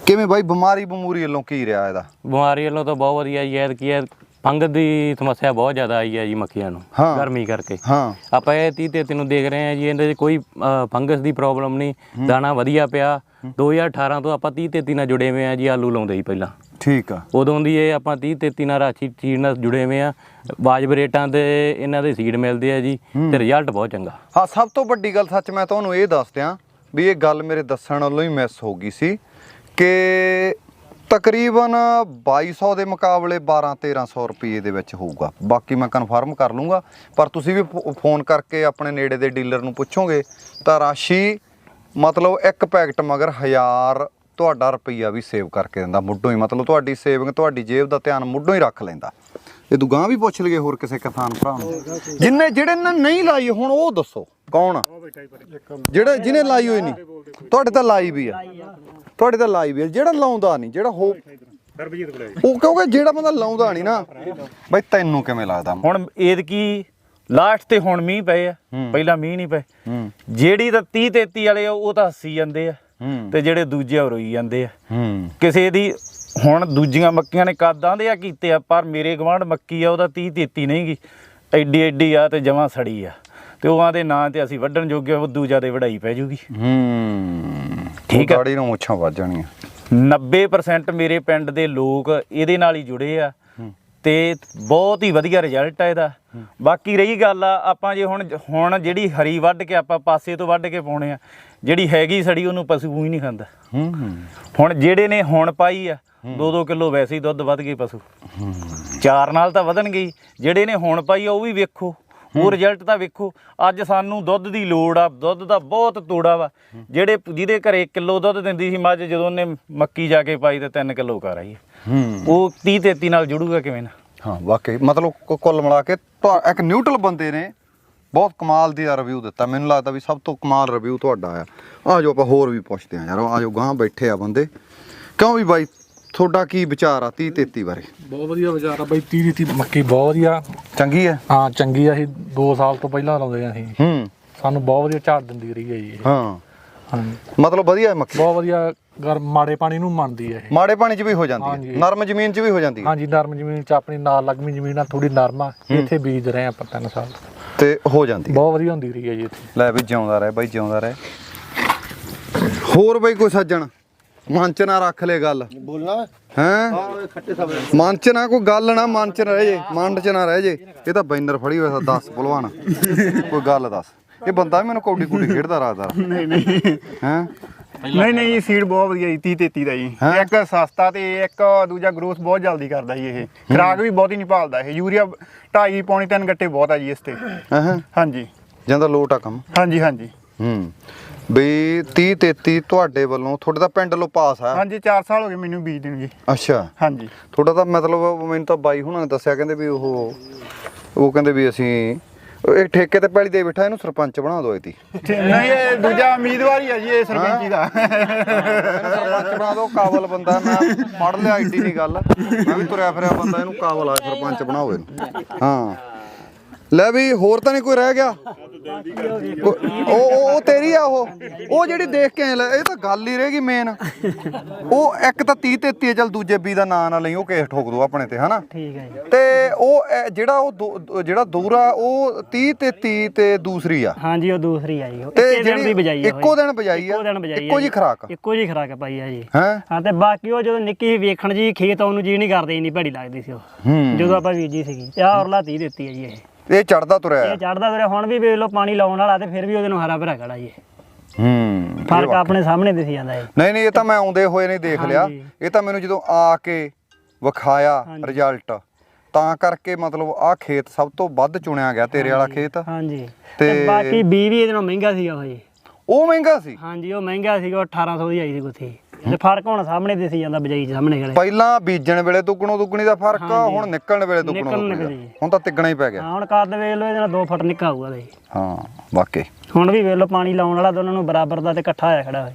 ਕਿਵੇਂ ਬਾਈ ਬਿਮਾਰੀ ਬਮੂਰੀ ਵੱਲੋਂ ਕੀ ਰਿਹਾ ਇਹਦਾ? ਬਿਮਾਰੀ ਵੱਲੋਂ ਤਾਂ ਬਹੁਤ ਵਧੀਆ ਜੀ ਐਤ ਕੀ ਹੈ ਫੰਗਸ ਦੀ ਸਮੱਸਿਆ ਬਹੁਤ ਜ਼ਿਆਦਾ ਆਈ ਹੈ ਜੀ ਮੱਖੀਆਂ ਨੂੰ ਹਾਂ। ਗਰਮੀ ਕਰਕੇ। ਹਾਂ। ਆਪਾਂ ਇਹ 30 ਤੇ ਨੂੰ ਦੇਖ ਰਹੇ ਹਾਂ ਜੀ ਇਹਦੇ 'ਚ ਕੋਈ ਫੰਗਸ ਦੀ ਪ੍ਰੋਬਲਮ ਨਹੀਂ ਦਾਣਾ ਵਧੀਆ ਪਿਆ 2018 ਤੋਂ ਆਪਾਂ 30 33 ਨਾਲ ਜੁੜੇ ਹੋਏ ਆ ਜੀ ਆਲੂ ਲਾਉਂਦੇ ਸੀ ਪਹਿਲਾਂ। ਠੀਕ ਆ। ਉਦੋਂ ਦੀ ਇਹ ਆਪਾਂ 30 33 ਨਾਲ ਰਾਸ਼ੀ ਚੀੜ ਨਾਲ ਜੁੜੇ ਹੋਏ ਆ ਵਾਜਬ ਰੇਟਾਂ ਤੇ ਇਹਨਾਂ ਦੇ ਸੀਡ ਮਿਲਦੇ ਆ ਜੀ ਤੇ ਰਿਜ਼ਲਟ ਬਹੁਤ ਚੰਗਾ। ਹਾਂ ਸਭ ਤੋਂ ਵੱਡੀ ਗੱਲ ਸੱਚ ਮੈਂ ਤੁਹਾਨੂੰ ਇਹ ਦੱਸ ਦਿਆਂ ਵੀ ਇਹ ਗੱਲ ਮੇਰੇ ਦੱਸਣ ਵੱਲੋਂ ਹੀ ਮਿਸ ਹੋ ਗਈ ਸੀ ਕਿ ਤਕਰੀਬਨ 2200 ਦੇ ਮੁਕਾਬਲੇ 12 1300 ਰੁਪਏ ਦੇ ਵਿੱਚ ਹੋਊਗਾ। ਬਾਕੀ ਮੈਂ ਕਨਫਰਮ ਕਰ ਲੂੰਗਾ ਪਰ ਤੁਸੀਂ ਵੀ ਫੋਨ ਕਰਕੇ ਆਪਣੇ ਨੇੜੇ ਦੇ ਡੀਲਰ ਨੂੰ ਪੁੱਛੋਗੇ ਤਾਂ ਰਾਸ਼ੀ ਮਤਲਬ ਇੱਕ ਪੈਕਟ ਮਗਰ 1000 ਤੁਹਾਡਾ ਰੁਪਈਆ ਵੀ ਸੇਵ ਕਰਕੇ ਦਿੰਦਾ ਮੁੱਢੋਂ ਹੀ। ਮਤਲਬ ਤੁਹਾਡੀ ਸੇਵਿੰਗ ਤੁਹਾਡੀ ਜੇਬ ਦਾ ਧਿਆਨ ਮੁੱਢੋਂ ਹੀ ਰੱਖ ਲੈਂਦਾ। ਇਹ ਤੂੰ ਗਾਂ ਵੀ ਪੁੱਛ ਲਈਏ ਹੋਰ ਕਿਸੇ ਕਿਸਾਨ ਭਰਾ ਨੂੰ। ਜਿੰਨੇ ਜਿਹੜੇ ਨੇ ਨਹੀਂ ਲਾਈ ਹੁਣ ਉਹ ਦੱਸੋ ਕੌਣ? ਜਿਹੜਾ ਜਿਹਨੇ ਲਾਈ ਹੋਈ ਨਹੀਂ ਤੁਹਾਡੇ ਤਾਂ ਲਾਈ ਵੀ ਆ। ਤੁਹਾਡੇ ਤਾਂ ਲਾਈ ਵੀ ਆ। ਜਿਹੜਾ ਲਾਉਂਦਾ ਨਹੀਂ ਜਿਹੜਾ ਹੋ ਉਹ ਕਿਉਂਕਿ ਜਿਹੜਾ ਬੰਦਾ ਲਾਉਂਦਾ ਨਹੀਂ ਨਾ ਬਈ ਤੈਨੂੰ ਕਿਵੇਂ ਲੱਗਦਾ? ਹੁਣ ਏਦ ਕੀ ਲਾਸਟ ਤੇ ਹੁਣ ਮੀਂਹ ਪਏ ਆ ਪਹਿਲਾਂ ਮੀਂਹ ਨਹੀਂ ਪਏ। ਜਿਹੜੀ ਤਾਂ 30 33 ਵਾਲੇ ਆ ਉਹ ਤਾਂ ਹੱਸੀ ਜਾਂਦੇ ਆ ਤੇ ਜਿਹੜੇ ਦੂਜੇ ਆ ਉਹ ਰੋਈ ਜਾਂਦੇ ਆ। ਕਿਸੇ ਦੀ ਹੁਣ ਦੂਜੀਆਂ ਮੱਕੀਆਂ ਨੇ ਕਾਦਾਂ ਦੇ ਆ ਕੀਤੇ ਆ ਪਰ ਮੇਰੇ ਗਵਾਂਢ ਮੱਕੀ ਆ ਉਹਦਾ 30 33 ਨਹੀਂ ਗੀ ਐਡੀ ਐਡੀ ਆ ਤੇ ਜਮਾਂ ਸੜੀ ਆ। ਤੇ ਉਹਾਂ ਦੇ ਨਾਂ ਤੇ ਅਸੀਂ ਵੱਢਣ ਜੋਗੇ ਉਦੋਂ ਜ਼ਿਆਦਾ ਵਢਾਈ ਪੈ ਜੂਗੀ। ਹੂੰ। ਠੀਕ ਆ। ਗਾੜੀ ਨੂੰ ਮੁੱਛਾਂ ਵੱਜ ਜਾਣੀਆਂ। 90% ਮੇਰੇ ਪਿੰਡ ਦੇ ਲੋਕ ਇਹਦੇ ਨਾਲ ਹੀ ਜੁੜੇ ਆ। ਤੇ ਬਹੁਤ ਹੀ ਵਧੀਆ ਰਿਜ਼ਲਟ ਆ ਇਹਦਾ। ਬਾਕੀ ਰਹੀ ਗੱਲ ਆ ਆਪਾਂ ਜੇ ਹੁਣ ਹੁਣ ਜਿਹੜੀ ਹਰੀ ਵੱਢ ਕੇ ਆਪਾਂ ਪਾਸੇ ਤੋਂ ਵੱਢ ਕੇ ਪਾਉਣੇ ਆ ਜਿਹੜੀ ਹੈਗੀ ਸੜੀ ਉਹਨੂੰ ਪਸ਼ੂ ਹੀ ਨਹੀਂ ਖਾਂਦਾ। ਹੁਣ ਜਿਹੜੇ ਨੇ ਹੁਣ ਪਾਈ ਆ 2-2 ਕਿਲੋ ਵੈਸੇ ਹੀ ਦੁੱਧ ਵੱਧ ਗਏ ਪਸ਼ੂ। ਚਾਰ ਨਾਲ ਤਾਂ ਵਧਣਗੇ ਹੀ ਜਿਹੜੇ ਨੇ ਹੁਣ ਪਾਈ ਆ ਉਹ ਵੀ ਵੇਖੋ। ਉਹ ਰਿਜ਼ਲਟ ਤਾਂ ਵੇਖੋ। ਅੱਜ ਸਾਨੂੰ ਦੁੱਧ ਦੀ ਲੋੜ ਆ ਦੁੱਧ ਦਾ ਬਹੁਤ ਤੋੜਾ ਵਾ। ਜਿਹੜੇ ਜਿਹਦੇ ਘਰੇ ਕਿਲੋ ਦੁੱਧ ਦਿੰਦੀ ਸੀ ਮੱਝ ਜਦੋਂ ਉਹਨੇ ਮੱਕੀ ਜਾ ਕੇ ਪਾਈ ਤੇ 3 ਕਿਲੋ ਕਰ ਆਈ। ਹੂੰ ਉਹ 30 33 ਨਾਲ ਜੁੜੂਗਾ ਕਿਵੇਂ ਨਾ? ਹਾਂ ਵਾਕਈ। ਮਤਲਬ ਕੁ- ਕੁੱਲ ਮਿਲਾ ਕੇ ਤੁਹਾ- ਇੱਕ ਨਿਊਟਰਲ ਬੰਦੇ ਨੇ ਬਹੁਤ ਕਮਾਲ ਦੀ ਰਿਵਿਊ ਦਿੱਤਾ। ਮੈਨੂੰ ਲੱਗਦਾ ਵੀ ਸਭ ਤੋਂ ਕਮਾਲ ਰਿਵਿਊ ਤੁਹਾਡਾ ਆ। ਆ ਜਾਓ ਆਪਾਂ ਹੋਰ ਵੀ ਪੁੱਛਦੇ ਆ ਯਾਰ। ਆ ਜਾਓ ਗਾਂ ਬੈਠੇ ਆ ਬੰਦੇ। ਕਿਉਂ ਵੀ ਬਾਈ ਤੁਹਾਡਾ ਕੀ ਵਿਚਾਰ ਆ 30 33 ਬਾਰੇ? ਬਹੁਤ ਵਧੀਆ ਵਿਚਾਰ ਆ ਬਾਈ 30 ਦੀ ਮੱਕੀ ਬਹੁਤ ਵਧੀਆ। ਚੰਗੀ ਹੈ ਹਾਂ ਚੰਗੀ ਆ। ਅਸੀਂ 2 ਸਾਲ ਤੋਂ ਪਹਿਲਾਂ ਲਾਉਂਦੇ ਆ ਅਸੀਂ। ਹੂੰ। ਸਾਨੂੰ ਬਹੁਤ ਵਧੀਆ ਝਾੜ ਦਿੰਦੀ ਰਹੀ ਹੈ ਜੀ ਇਹ। ਹਾਂ। ਮਤਲਬ ਵਧੀਆ ਹੈ ਮੱਕੀ? ਬਹੁਤ ਵਧੀਆ ਗਰ ਮਾੜੇ ਪਾਣੀ ਨੂੰ ਮੰਨਦੀ ਹੈ ਇਹ। ਮਾੜੇ ਪਾਣੀ 'ਚ ਵੀ ਹੋ ਜਾਂਦੀ ਹੈ ਹਾਂਜੀ। ਨਰਮ ਜ਼ਮੀਨ 'ਚ ਵੀ ਹੋ ਜਾਂਦੀ ਹੈ ਹਾਂਜੀ ਨਰਮ ਜ਼ਮੀਨ ਚ ਆਪਣੀ ਨਾਲ ਲੱਗਵੀਂ ਜ਼ਮੀਨ ਆ ਥੋੜੀ ਨਰਮ ਆ ਇੱਥੇ ਬੀਜਦੇ ਰਹੇ ਆਪਾਂ ਤਿੰਨ ਸਾਲ। ਤੇ ਹੋ ਜਾਂਦੀ ਹੈ ਬਹੁਤ ਵਧੀਆ ਹੁੰਦੀ ਰਹੀ ਹੈ ਜੀ ਇੱਥੇ। ਲੈ ਵੀ ਜਿਉਂਦਾ ਰਹੇ ਬਾਈ ਜਿਉਂਦਾ ਰਹੇ। ਹੋਰ ਬਾਈ ਕੋਈ ਸੱਜਣ? ਮਨ ਚ ਨਾ ਰੱਖ ਲੈ ਗੱਲ। ਬੋਲਣਾ? ਹੈ? ਖੱਟੇ ਸਭ ਮਨ ਚ ਨਾ ਕੋਈ ਗੱਲ ਨਾ ਮਨ ਚ ਰਹਿ ਜੇ ਮਨ ਚ ਨਾ ਰਹਿ ਜੇ। ਇਹ ਤਾਂ ਬੈਨਰ ਫੜੀ ਹੋਇਆ 10 ਭਲਵਾਨ ਕੋਈ ਗੱਲ ਦੱਸ। ਇਹ ਬੰਦਾ ਵੀ ਮੈਨੂੰ ਕੌਡੀ ਕੂਡੀ ਖੇਡਦਾ ਰਾਦਾ ਨਹੀਂ ਨਹੀਂ। ਹੈ? ਨਹੀਂ ਨਹੀਂ ਸੀਡ ਬਹੁਤ ਵਧੀਆ ਜੀ 30 33 ਦਾ ਜੀ। ਹੈਂ? ਇੱਕ ਸਸਤਾ ਤੇ ਇੱਕ ਦੂਜਾ ਗਰੋਥ ਬਹੁਤ ਜਲਦੀ ਕਰਦਾ ਜੀ ਇਹ। ਖਰਾਕ ਵੀ ਬਹੁਤ ਹੀ ਨਹੀਂ ਭਾਲਦਾ ਇਹ। ਯੂਰੀਆ 2.5 ਪੌਣੀ 3 ਗੱਟੇ ਬਹੁਤ ਆ ਜੀ ਇਸ ਤੇ। ਹਾਂ? ਹਾਂਜੀ। ਜਾਂਦਾ ਲੋਟ ਆ ਕੰਮ? ਹਾਂਜੀ ਹਾਂਜੀ। ਹੂੰ। ਬਈ 30 33 ਤੁਹਾਡੇ ਵੱਲੋਂ ਤੁਹਾਡੇ ਤਾਂ ਪਿੰਡ ਲੋ ਪਾਸ ਆ। ਹਾਂਜੀ 4 ਸਾਲ ਹੋ ਗਏ ਮੈਨੂੰ ਬੀਜ ਦੇਣ ਜੀ। ਅੱਛਾ। ਹਾਂਜੀ। ਤੁਹਾਡਾ ਤਾਂ ਮਤਲਬ ਮੈਨੂੰ ਤਾਂ ਬਾਈ ਹੁਣਾਂ ਨੇ ਦੱਸਿਆ ਕਹਿੰਦੇ ਵੀ ਉਹ ਉਹ ਕਹਿੰਦੇ ਵੀ ਅਸੀਂ ਇਹ ਠੇਕੇ ਤੇ ਪੈਲੀ ਦੇ ਬੈਠਾ ਇਹਨੂੰ ਸਰਪੰਚ ਬਣਾ ਦਿਓ ਇਹਦੀ। ਨਹੀਂ ਇਹ ਦੂਜਾ ਉਮੀਦਵਾਰ ਹੀ ਆ ਜੀ ਇਹ ਸਰਪੰਚੀ ਦਾ। ਇਹਨੂੰ ਸਰਪੰਚ ਬਣਾ ਦਿਓ ਕਾਬਲ ਬੰਦਾ ਮੈਂ ਪੜ ਲਿਆ ਏਡੀ ਨਹੀਂ ਗੱਲ। ਮੈਂ ਵੀ ਤੁਰਿਆ ਫਿਰਿਆ ਬੰਦਾ ਇਹਨੂੰ ਕਾਬਲ ਆ ਸਰਪੰਚ ਬਣਾਓ ਇਹਨੂੰ। ਹਾਂ। ਲੈ ਵੀ ਹੋਰ ਤਾਂ ਨਹੀਂ ਕੋਈ ਰਹਿ ਗਿਆ। ਉਹ ਉਹ ਉਹ ਤੇਰੀ ਆ ਉਹ। ਉਹ ਜਿਹੜੀ ਦੇਖ ਕੇ ਲੈ ਇਹ ਤਾਂ ਗੱਲ ਹੀ ਰਹੇਗੀ ਮੇਨ ਉਹ ਇੱਕ ਤਾਂ 30 33 ਹੈ, ਚੱਲ ਦੂਜੇ ਬੀ ਦਾ ਨਾਂ ਨਾ ਲਈ ਉਹ ਕੇਸ ਠੋਕ ਦੋ ਆਪਣੇ ਤੇ ਹਨਾ? ਠੀਕ ਹੈ ਜੀ। ਤੇ ਉਹ ਇਹ ਜਿਹੜਾ ਉਹ ਦੋ- ਜਿਹੜਾ ਦੂਰਾ ਉਹ 30 33 ਤੇ ਦੂਸਰੀ ਆ। ਹਾਂਜੀ ਉਹ ਦੂਸਰੀ ਆਈ ਉਹ ਤੇ ਇੱਕੇ ਦਿਨ ਦੀ ਜਿਹੜੀ ਬਜਾਈ ਆ ਉਹ ਇੱਕੋ ਜੀ। ਦਿਨ ਬਜਾਈ ਆ ਇੱਕੋ ਦਿਨ ਬਜਾਈ ਆ ਇੱਕੋ ਜੀ। ਖਰਾਕ ਇੱਕੋ ਜੀ ਖਰਾਕ ਪਾਈ ਆ ਜੀ। ਹੈ? ਹਾਂ ਤੇ ਬਾਕੀ ਉਹ ਜਦੋਂ ਨਿੱਕੀ ਸੀ ਵੇਖਣ ਜੀ ਖੇਤ ਆਉਣ ਨੂੰ ਜੀ ਨਹੀਂ ਕਰਦੇ ਇੰਨੀ ਭੈੜੀ ਲੱਗਦੀ ਸੀ ਉਹ। ਹੂੰ। ਜਦੋਂ ਆਪਾਂ ਬੀਜੀ ਸੀਗੀ ਤੇ ਆਹ ਔਰਲਾ 30 ਦਿੱਤੀ ਹੈ ਜੀ ਇਹ। ਇਹ ਚੜਦਾ ਤੁਰਿਆ ਇਹ ਚੜਦਾ ਵੀਰੇ ਹੁਣ ਵੀ ਵੇਖ ਲਓ ਪਾਣੀ ਲਾਉਣ ਵਾਲਾ ਤੇ ਫਿਰ ਵੀ ਉਹਦੇ ਨੂੰ ਹਰਾ ਭਰਾ ਖੜਾ ਜੀ। ਹੂੰ ਫ਼ਰਕ ਆਪਣੇ ਸਾਹਮਣੇ ਦਿਸ ਜਾਂਦਾ ਹੈ ਨਹੀਂ ਨਹੀਂ ਇਹ ਤਾਂ ਮੈਂ ਆਉਂਦੇ ਹੋਏ ਨਹੀਂ ਦੇਖ ਲਿਆ। ਇਹ ਤਾਂ ਮੈਨੂੰ ਜਦੋਂ ਆ ਕੇ ਵਿਖਾਇਆ ਰਿਜ਼ਲਟ ਤਾਂ ਕਰਕੇ ਮਤਲਬ ਆਹ ਖੇਤ ਸਭ ਤੋਂ ਵੱਧ ਚੁਣਿਆ ਗਿਆ ਤੇਰੇ ਵਾਲਾ ਖੇਤ। ਹਾਂਜੀ। ਤੇ- ਬਾਕੀ ਬੀ ਵੀ ਇਹਦੇ ਨਾਲ ਮਹਿੰਗਾ ਸੀਗਾ ਉਹ ਜੀ ਉਹ ਮਹਿੰਗਾ ਸੀ? ਹਾਂਜੀ ਉਹ ਮਹਿੰਗਾ ਸੀਗਾ ਉਹ 1800 ਦੀ ਆਈ ਸੀ ਗੁੱਥੀ। ਤੇ ਫ਼ਰਕ ਹੁਣ ਸਾਹਮਣੇ ਦਿਸੀ ਜਾਂਦਾ ਬਜਾਈ 'ਚ ਸਾਹਮਣੇ ਖੜੇ ਪਹਿਲਾਂ ਬੀਜਣ ਵੇਲੇ ਦੁੱਗਣੋ ਦੁੱਗਣੀ ਦਾ ਫ਼ਰਕ ਆ ਹੁਣ ਨਿਕਲਣ ਵੇਲੇ ਦੁੱਗਣੋ ਵੇਲੇ ਦਾ। ਹੁਣ ਤਾਂ ਤਿੱਗਣਾ ਹੀ ਪੈ ਗਿਆ। ਹੁਣ ਕੱਦ ਵੇਖ ਲਓ ਇਹਦੇ ਨਾਲ 2 ਫੁੱਟ ਨਿੱਕਾ ਹੋਊਗਾ ਤੇ ਹਾਂ ਵਾਕਈ। ਹੁਣ ਵੀ ਵੇਖ ਲਓ ਪਾਣੀ ਲਾਉਣ ਵਾਲਾ ਦੋਨਾਂ ਨੂੰ ਬਰਾਬਰ ਦਾ ਤੇ ਇਕੱਠਾ ਹੋਇਆ ਖੜਾ ਹੋਇਆ।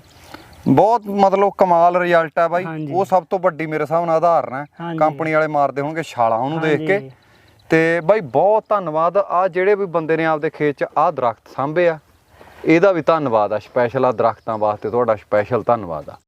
ਬਹੁਤ ਮਤਲਬ ਕਮਾਲ ਰਿਜ਼ਲਟ ਹੈ ਬਾਈ। ਉਹ ਸਭ ਤੋਂ ਵੱਡੀ ਮੇਰੇ ਹਿਸਾਬ ਨਾਲ ਹੈ। ਹਾਂਜੀ। ਕੰਪਨੀ ਵਾਲੇ ਮਾਰਦੇ ਹੋਣਗੇ ਛਾਲਾ ਉਹਨੂੰ ਦੇਖ ਕੇ। ਤੇ ਬਾਈ ਬਹੁਤ ਧੰਨਵਾਦ। ਆ ਜਿਹੜੇ ਵੀ ਬੰਦੇ ਨੇ ਆਪਦੇ ਖੇਤ 'ਚ ਆ ਦਰਖਤ ਸਾਂਭੇ ਆ ਇਹਦਾ ਵੀ ਧੰਨਵਾਦ ਆ ਸਪੈਸ਼ਲ ਆ ਦਰਖਤਾਂ ਵਾਸਤੇ ਤੁਹਾਡਾ ਸਪੈਸ਼ਲ ਧੰਨਵਾਦ ਆ।